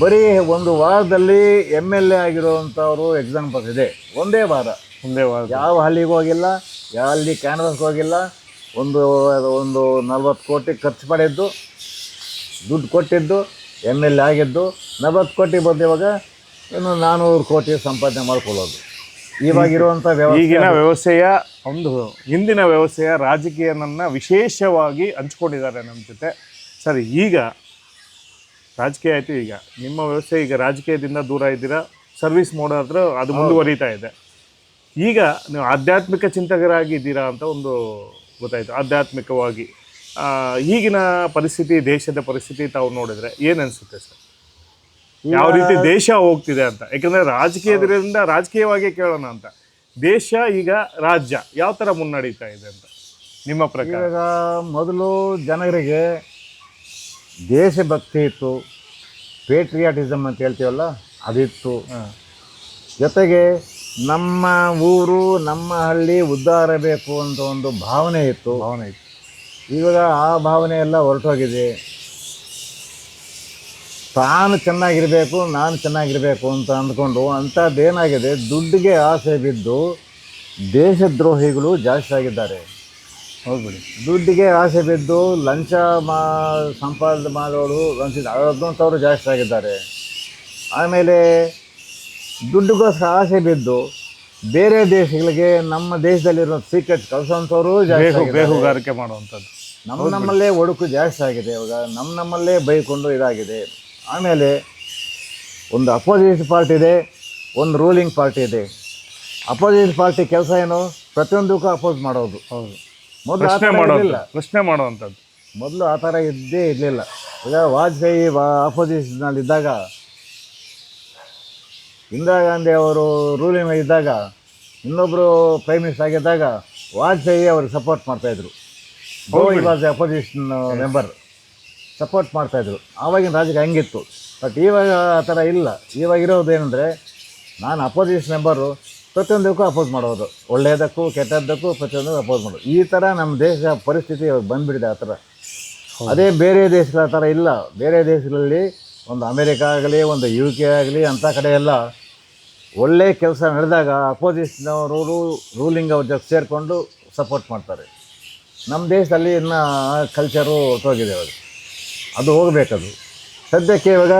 [SPEAKER 3] ಬರೀ ಒಂದು ವಾರದಲ್ಲಿ ಎಂ ಎಲ್ ಎ ಆಗಿರೋವಂಥವ್ರು ಎಕ್ಸಾಂಪಲ್ಸ್ ಇದೆ ಒಂದೇ ವಾರ.
[SPEAKER 2] ಒಂದೇ ವಾರ.
[SPEAKER 3] ಯಾವ ಹಲ್ಲಿಗೆ ಹೋಗಿಲ್ಲ ಯಾವ ಹಳ್ಳಿ ಕ್ಯಾನ್ವಸ್ಗೆ ಹೋಗಿಲ್ಲ ಒಂದು ಒಂದು ನಲ್ವತ್ತು ಕೋಟಿ ಖರ್ಚು ಮಾಡಿದ್ದು ದುಡ್ಡು ಕೊಟ್ಟಿದ್ದು ಎಂ ಎಲ್ ಎ ಆಗಿದ್ದು ನಲ್ವತ್ತು ಕೋಟಿ ಬಂದು ಇವಾಗ ಇನ್ನು ನಾನ್ನೂರು ಕೋಟಿ ಸಂಪಾದನೆ ಮಾಡ್ಕೊಳ್ಳೋದು. ಇವಾಗಿರುವಂಥ
[SPEAKER 2] ಈಗಿನ ವ್ಯವಸ್ಥೆಯ ಒಂದು ಹಿಂದಿನ ವ್ಯವಸ್ಥೆಯ ರಾಜಕೀಯನನ್ನ ವಿಶೇಷವಾಗಿ ಹಂಚ್ಕೊಂಡಿದ್ದಾರೆ ನಮ್ಮ ಜೊತೆ. ಸರ್ ಈಗ ರಾಜಕೀಯ ಆಯಿತು ಈಗ. ನಿಮ್ಮ ವ್ಯವಸ್ಥೆ ಈಗ ರಾಜಕೀಯದಿಂದ ದೂರ ಇದ್ದೀರಾ? ಸರ್ವಿಸ್ ಮಾಡೋದ್ರ ಅದು ಮುಂದುವರಿತಾ ಇದೆ. ಈಗ ನೀವು ಆಧ್ಯಾತ್ಮಿಕ ಚಿಂತಕರಾಗಿ ಇದ್ದೀರಾ ಅಂತ ಒಂದು ಗೊತ್ತಾಯಿತು ಆಧ್ಯಾತ್ಮಿಕವಾಗಿ. ಈಗಿನ ಪರಿಸ್ಥಿತಿ ದೇಶದ ಪರಿಸ್ಥಿತಿ ತಾವು ನೋಡಿದರೆ ಏನು ಅನಿಸುತ್ತೆ ಸರ್? ಯಾವ ರೀತಿ ದೇಶ ಹೋಗ್ತಿದೆ ಅಂತ. ಯಾಕಂದ್ರೆ ರಾಜಕೀಯದಿಂದ ರಾಜಕೀಯವಾಗಿ ಕೇಳೋಣ ಅಂತ. ದೇಶ ಈಗ ರಾಜ್ಯ ಯಾವ ತರ ಮುನ್ನಡೀತಾ ಇದೆ ಅಂತ ನಿಮ್ಮ ಪ್ರಕಾರ?
[SPEAKER 3] ಇವಾಗ ಮೊದಲು ಜನರಿಗೆ ದೇಶಭಕ್ತಿ ಇತ್ತು ಪೇಟ್ರಿಯಾಟಿಸಮ್ ಅಂತ ಹೇಳ್ತೀವಲ್ಲ ಅದಿತ್ತು. ಜೊತೆಗೆ ನಮ್ಮ ಊರು ನಮ್ಮ ಹಳ್ಳಿ ಉದ್ಧಾರ ಬೇಕು ಅಂತ ಒಂದು ಭಾವನೆ ಇತ್ತು.
[SPEAKER 2] ಭಾವನೆ ಇತ್ತು.
[SPEAKER 3] ಇವಾಗ ಆ ಭಾವನೆ ಎಲ್ಲ ಹೊರಟೋಗಿದೆ. ತಾನು ಚೆನ್ನಾಗಿರಬೇಕು ನಾನು ಚೆನ್ನಾಗಿರಬೇಕು ಅಂತ ಅಂದ್ಕೊಂಡು ಅಂಥದ್ದೇನಾಗಿದೆ? ದುಡ್ಡಿಗೆ ಆಸೆ ಬಿದ್ದು ದೇಶದ್ರೋಹಿಗಳು ಜಾಸ್ತಿ ಆಗಿದ್ದಾರೆ.
[SPEAKER 2] ಹೋಗ್ಬಿಡಿ.
[SPEAKER 3] ದುಡ್ಡಿಗೆ ಆಸೆ ಬಿದ್ದು ಲಂಚ ಮಾ ಸಂಪಾದನೆ ಮಾಡೋರು ಲಂಚ ಅದಂಥವ್ರು ಜಾಸ್ತಿ ಆಗಿದ್ದಾರೆ. ಆಮೇಲೆ ದುಡ್ಡಿಗೋಸ್ಕರ ಆಸೆ ಬಿದ್ದು ಬೇರೆ ದೇಶಗಳಿಗೆ ನಮ್ಮ ದೇಶದಲ್ಲಿರೋ ಸೀಕ್ರೆಟ್ ಕಲಿಸೋಂಥವ್ರು ಜಾಸ್ತಿ
[SPEAKER 2] ಬೇಹು ಬೇಹುಗಾರಿಕೆ ಮಾಡುವಂಥದ್ದು.
[SPEAKER 3] ನಮ್ಮ ನಮ್ಮಲ್ಲೇ ಒಡುಕು ಜಾಸ್ತಿ ಆಗಿದೆ ಇವಾಗ. ನಮ್ಮ ನಮ್ಮಲ್ಲೇ ಬೈಕೊಂಡು ಇದಾಗಿದೆ. ಆಮೇಲೆ ಒಂದು ಅಪೋಸಿಟ್ ಪಾರ್ಟಿ ಇದೆ ಒಂದು ರೂಲಿಂಗ್ ಪಾರ್ಟಿ ಇದೆ. ಅಪೋಸಿಟ್ ಪಾರ್ಟಿ ಕೆಲಸ ಏನು? ಪ್ರತಿಯೊಂದಕ್ಕೂ ಅಪೋಸ್ ಮಾಡೋದು.
[SPEAKER 2] ಹೌದು.
[SPEAKER 3] ಮೊದಲು ಆ
[SPEAKER 2] ಪ್ರಶ್ನೆ
[SPEAKER 3] ಥರ
[SPEAKER 2] ಮಾಡುವಂಥದ್ದು
[SPEAKER 3] ಇರಲಿಲ್ಲ.
[SPEAKER 2] ಪ್ರಶ್ನೆ ಮಾಡುವಂಥದ್ದು.
[SPEAKER 3] ಮೊದಲು ಆ ಥರ ಇದ್ದೇ ಇರಲಿಲ್ಲ. ಈಗ ವಾಜಪೇಯಿ ಅಪೋಸಿಷನಲ್ಲಿ ಇದ್ದಾಗ ಇಂದಿರಾ ಗಾಂಧಿ ಅವರು ರೂಲಿಂಗ್ ಇದ್ದಾಗ ಇನ್ನೊಬ್ಬರು ಪ್ರೈಮ್ ಮಿನಿಸ್ಟರ್ ಆಗಿದ್ದಾಗ ವಾಜಪೇಯಿ ಅವ್ರಿಗೆ ಸಪೋರ್ಟ್ ಮಾಡ್ತಾಯಿದ್ರು ಗೋಯಿ ವಾಸ್ ಅಪೋಸಿಷನ್ ಮೆಂಬರ್ ಸಪೋರ್ಟ್ ಮಾಡ್ತಾಯಿದ್ರು ಆವಾಗಿನ ರಾಜಕೀಯ ಹಂಗಿತ್ತು. ಬಟ್ ಇವಾಗ ಆ ಥರ ಇಲ್ಲ. ಇವಾಗ ಇರೋದು ಏನಂದರೆ ನಾನು ಅಪೋಸಿಷನ್ ಮೆಂಬರು ಪ್ರತಿಯೊಂದಕ್ಕೂ ಅಪೋಸ್ ಮಾಡೋದು. ಒಳ್ಳೆಯದಕ್ಕೂ ಕೆಟ್ಟದ್ದಕ್ಕೂ ಪ್ರತಿಯೊಂದಕ್ಕೂ ಅಪೋಸ್ ಮಾಡೋದು. ಈ ಥರ ನಮ್ಮ ದೇಶದ ಪರಿಸ್ಥಿತಿ ಇವಾಗ ಬಂದುಬಿಟ್ಟಿದೆ ಆ ಥರ. ಅದೇ ಬೇರೆ ದೇಶಗಳ ಥರ ಇಲ್ಲ. ಬೇರೆ ದೇಶಗಳಲ್ಲಿ ಒಂದು ಅಮೇರಿಕಾ ಆಗಲಿ ಒಂದು ಯು ಕೆ ಆಗಲಿ ಅಂಥ ಕಡೆ ಎಲ್ಲ ಒಳ್ಳೆಯ ಕೆಲಸ ನಡೆದಾಗ ಅಪೋಸಿಷನವರು ರೂಲಿಂಗ್ ಅವ್ರ ಜೊತೆ ಸೇರಿಕೊಂಡು ಸಪೋರ್ಟ್ ಮಾಡ್ತಾರೆ. ನಮ್ಮ ದೇಶದಲ್ಲಿ ಇನ್ನು ಕಲ್ಚರು ಹೊರಟೋಗಿದೆ ಇವಾಗ. ಅದು ಹೋಗಬೇಕದು. ಸದ್ಯಕ್ಕೆ ಇವಾಗ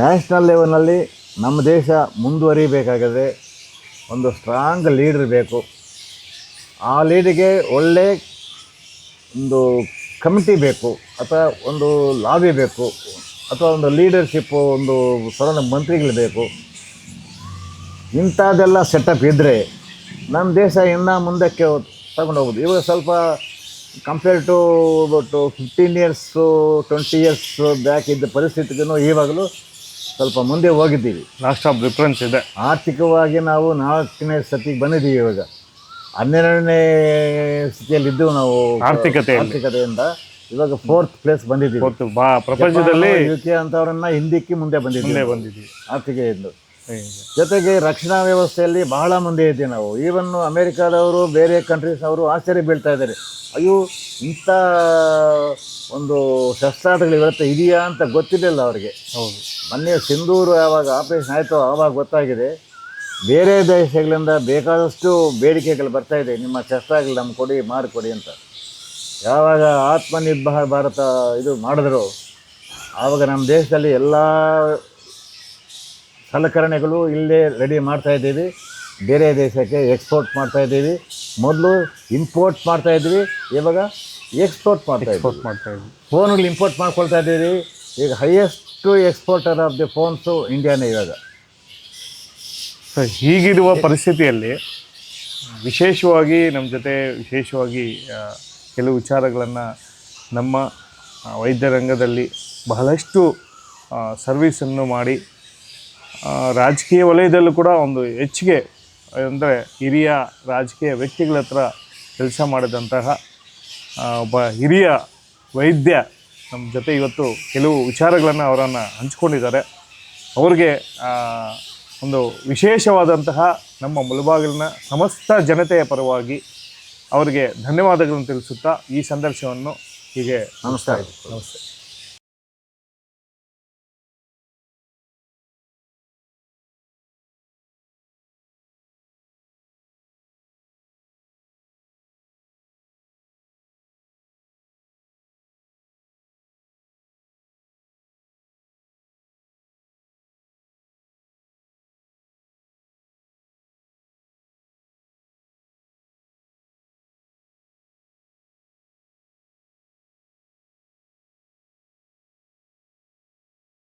[SPEAKER 3] ನ್ಯಾಷನಲ್ ಲೆವೆಲ್ನಲ್ಲಿ ನಮ್ಮ ದೇಶ ಮುಂದುವರಿಬೇಕಾಗಿದೆ ಒಂದು ಸ್ಟ್ರಾಂಗ್ ಲೀಡ್ರ್ ಬೇಕು. ಆ ಲೀಡಿಗೆ ಒಳ್ಳೆ ಒಂದು ಕಮಿಟಿ ಬೇಕು, ಅಥವಾ ಒಂದು ಲಾಬಿ ಬೇಕು, ಅಥವಾ ಒಂದು ಲೀಡರ್ಶಿಪ್ಪು ಒಂದು ಸರಣ ಮಂತ್ರಿಗಳು ಬೇಕು. ಇಂಥದ್ದೆಲ್ಲ ಸೆಟಪ್ ಇದ್ದರೆ ನಮ್ಮ ದೇಶ ಇನ್ನೂ ಮುಂದಕ್ಕೆ ತಗೊಂಡು ಹೋಗ್ಬೋದು ಇವಾಗ ಸ್ವಲ್ಪ compare to but fifteen years twenty years back ಇದ್ದ ಪರಿಸ್ಥಿತಿಗೂ ಇವಾಗಲೂ ಸ್ವಲ್ಪ ಮುಂದೆ ಹೋಗಿದ್ದೀವಿ.
[SPEAKER 2] ಲಾಸ್ಟ್ ಆಫ್ ಡಿಫ್ರೆನ್ಸ್ ಇದೆ.
[SPEAKER 3] ಆರ್ಥಿಕವಾಗಿ ನಾವು ನಾಲ್ಕನೇ ಸತಿಗೆ ಬಂದಿದ್ದೀವಿ ಇವಾಗ. ಹನ್ನೆರಡನೇ ಸ್ಥಿತಿಯಲ್ಲಿದ್ದು ನಾವು
[SPEAKER 2] ಆರ್ಥಿಕತೆ
[SPEAKER 3] ಆರ್ಥಿಕತೆಯಿಂದ ಇವಾಗ ಫೋರ್ತ್ ಪ್ಲೇಸ್ ಬಂದಿದ್ದೀವಿ.
[SPEAKER 2] ಪ್ರಪಂಚದಲ್ಲಿ
[SPEAKER 3] ಯು ಕೆ ಅಂತವ್ರನ್ನ ಹಿಂದಿಕ್ಕಿ ಮುಂದೆ ಬಂದಿದ್ದೀವಿ.
[SPEAKER 2] ಬಂದಿದ್ದೀವಿ.
[SPEAKER 3] ಆರ್ಥಿಕೆಯಿಂದ
[SPEAKER 2] ಹೀಗೆ.
[SPEAKER 3] ಜೊತೆಗೆ ರಕ್ಷಣಾ ವ್ಯವಸ್ಥೆಯಲ್ಲಿ ಬಹಳ ಮುಂದೆ ಇದ್ದೀವಿ ನಾವು. ಈವನ್ ಅಮೇರಿಕಾದವರು ಬೇರೆ ಕಂಟ್ರೀಸ್ ಅವರು ಆಶ್ಚರ್ಯ ಬೀಳ್ತಾ ಇದ್ದಾರೆ. ಅಯ್ಯೋ ಇಂಥ ಒಂದು ಶಸ್ತ್ರಾಸ್ತ್ರಗಳು ಇವತ್ತು ಇದೆಯಾ ಅಂತ ಗೊತ್ತಿರಲಿಲ್ಲ ಅವರಿಗೆ.
[SPEAKER 2] ಹೌದು.
[SPEAKER 3] ಮೊನ್ನೆ ಸಿಂಧೂರು ಯಾವಾಗ ಆಪರೇಷನ್ ಆಯಿತು ಆವಾಗ ಗೊತ್ತಾಗಿದೆ. ಬೇರೆ ದೇಶಗಳಿಂದ ಬೇಕಾದಷ್ಟು ಬೇಡಿಕೆಗಳು ಬರ್ತಾ ಇದೆ. ನಿಮ್ಮ ಶಸ್ತ್ರಾಸ್ತ್ರಗಳು ನಮ್ಗೆ ಕೊಡಿ ಮಾರಿಕೊಡಿ ಅಂತ. ಯಾವಾಗ ಆತ್ಮನಿರ್ಭರ ಭಾರತ ಇದು ಮಾಡಿದ್ರು ಆವಾಗ ನಮ್ಮ ದೇಶದಲ್ಲಿ ಎಲ್ಲ ಸಲಕರಣೆಗಳು ಇಲ್ಲೇ ರೆಡಿ ಮಾಡ್ತಾ ಇದ್ದೀವಿ. ಬೇರೆ ದೇಶಕ್ಕೆ ಎಕ್ಸ್ಪೋರ್ಟ್ ಮಾಡ್ತಾ ಇದ್ದೀವಿ. ಮೊದಲು ಇಂಪೋರ್ಟ್ ಮಾಡ್ತಾ ಇದ್ವಿ. ಇವಾಗ ಎಕ್ಸ್ಪೋರ್ಟ್ ಮಾಡ್ತಾ
[SPEAKER 2] ಎಕ್ಸ್ಪೋರ್ಟ್ ಮಾಡ್ತಾ ಇದ್ದೀವಿ
[SPEAKER 3] ಫೋನ್ಗಳು ಇಂಪೋರ್ಟ್ ಮಾಡ್ಕೊಳ್ತಾ ಇದ್ದೀವಿ. ಈಗ highest exporter of the phones ಇಂಡಿಯಾನೇ ಇವಾಗ.
[SPEAKER 2] ಸೊ ಹೀಗಿರುವ ಪರಿಸ್ಥಿತಿಯಲ್ಲಿ ವಿಶೇಷವಾಗಿ ನಮ್ಮ ಜೊತೆ ವಿಶೇಷವಾಗಿ ಕೆಲವು ವಿಚಾರಗಳನ್ನು ನಮ್ಮ ವೈದ್ಯರಂಗದಲ್ಲಿ ವೈದ್ಯ ರಂಗದಲ್ಲಿ ಬಹಳಷ್ಟು ಸರ್ವೀಸನ್ನು ಮಾಡಿ ರಾಜಕೀಯ ವಲಯದಲ್ಲೂ ಕೂಡ ಒಂದು ಹೆಚ್ಚಿಗೆ ಅಂದರೆ ಹಿರಿಯ ರಾಜಕೀಯ ವ್ಯಕ್ತಿಗಳ ಹತ್ರ ಕೆಲಸ ಮಾಡಿದಂತಹ ಒಬ್ಬ ಹಿರಿಯ ವೈದ್ಯ ನಮ್ಮ ಜೊತೆ ಇವತ್ತು ಕೆಲವು ವಿಚಾರಗಳನ್ನು ಅವರನ್ನು ಹಂಚ್ಕೊಂಡಿದ್ದಾರೆ. ಅವ್ರಿಗೆ ಒಂದು ವಿಶೇಷವಾದಂತಹ ನಮ್ಮ ಮುಳುಬಾಗಿಲಿನ ಸಮಸ್ತ ಜನತೆಯ ಪರವಾಗಿ ಅವರಿಗೆ ಧನ್ಯವಾದಗಳನ್ನು ತಿಳಿಸುತ್ತಾ ಈ ಸಂದರ್ಶನವನ್ನು ಹೀಗೆ
[SPEAKER 3] ನಮಸ್ಕಾರ.
[SPEAKER 2] ನಮಸ್ತೆ.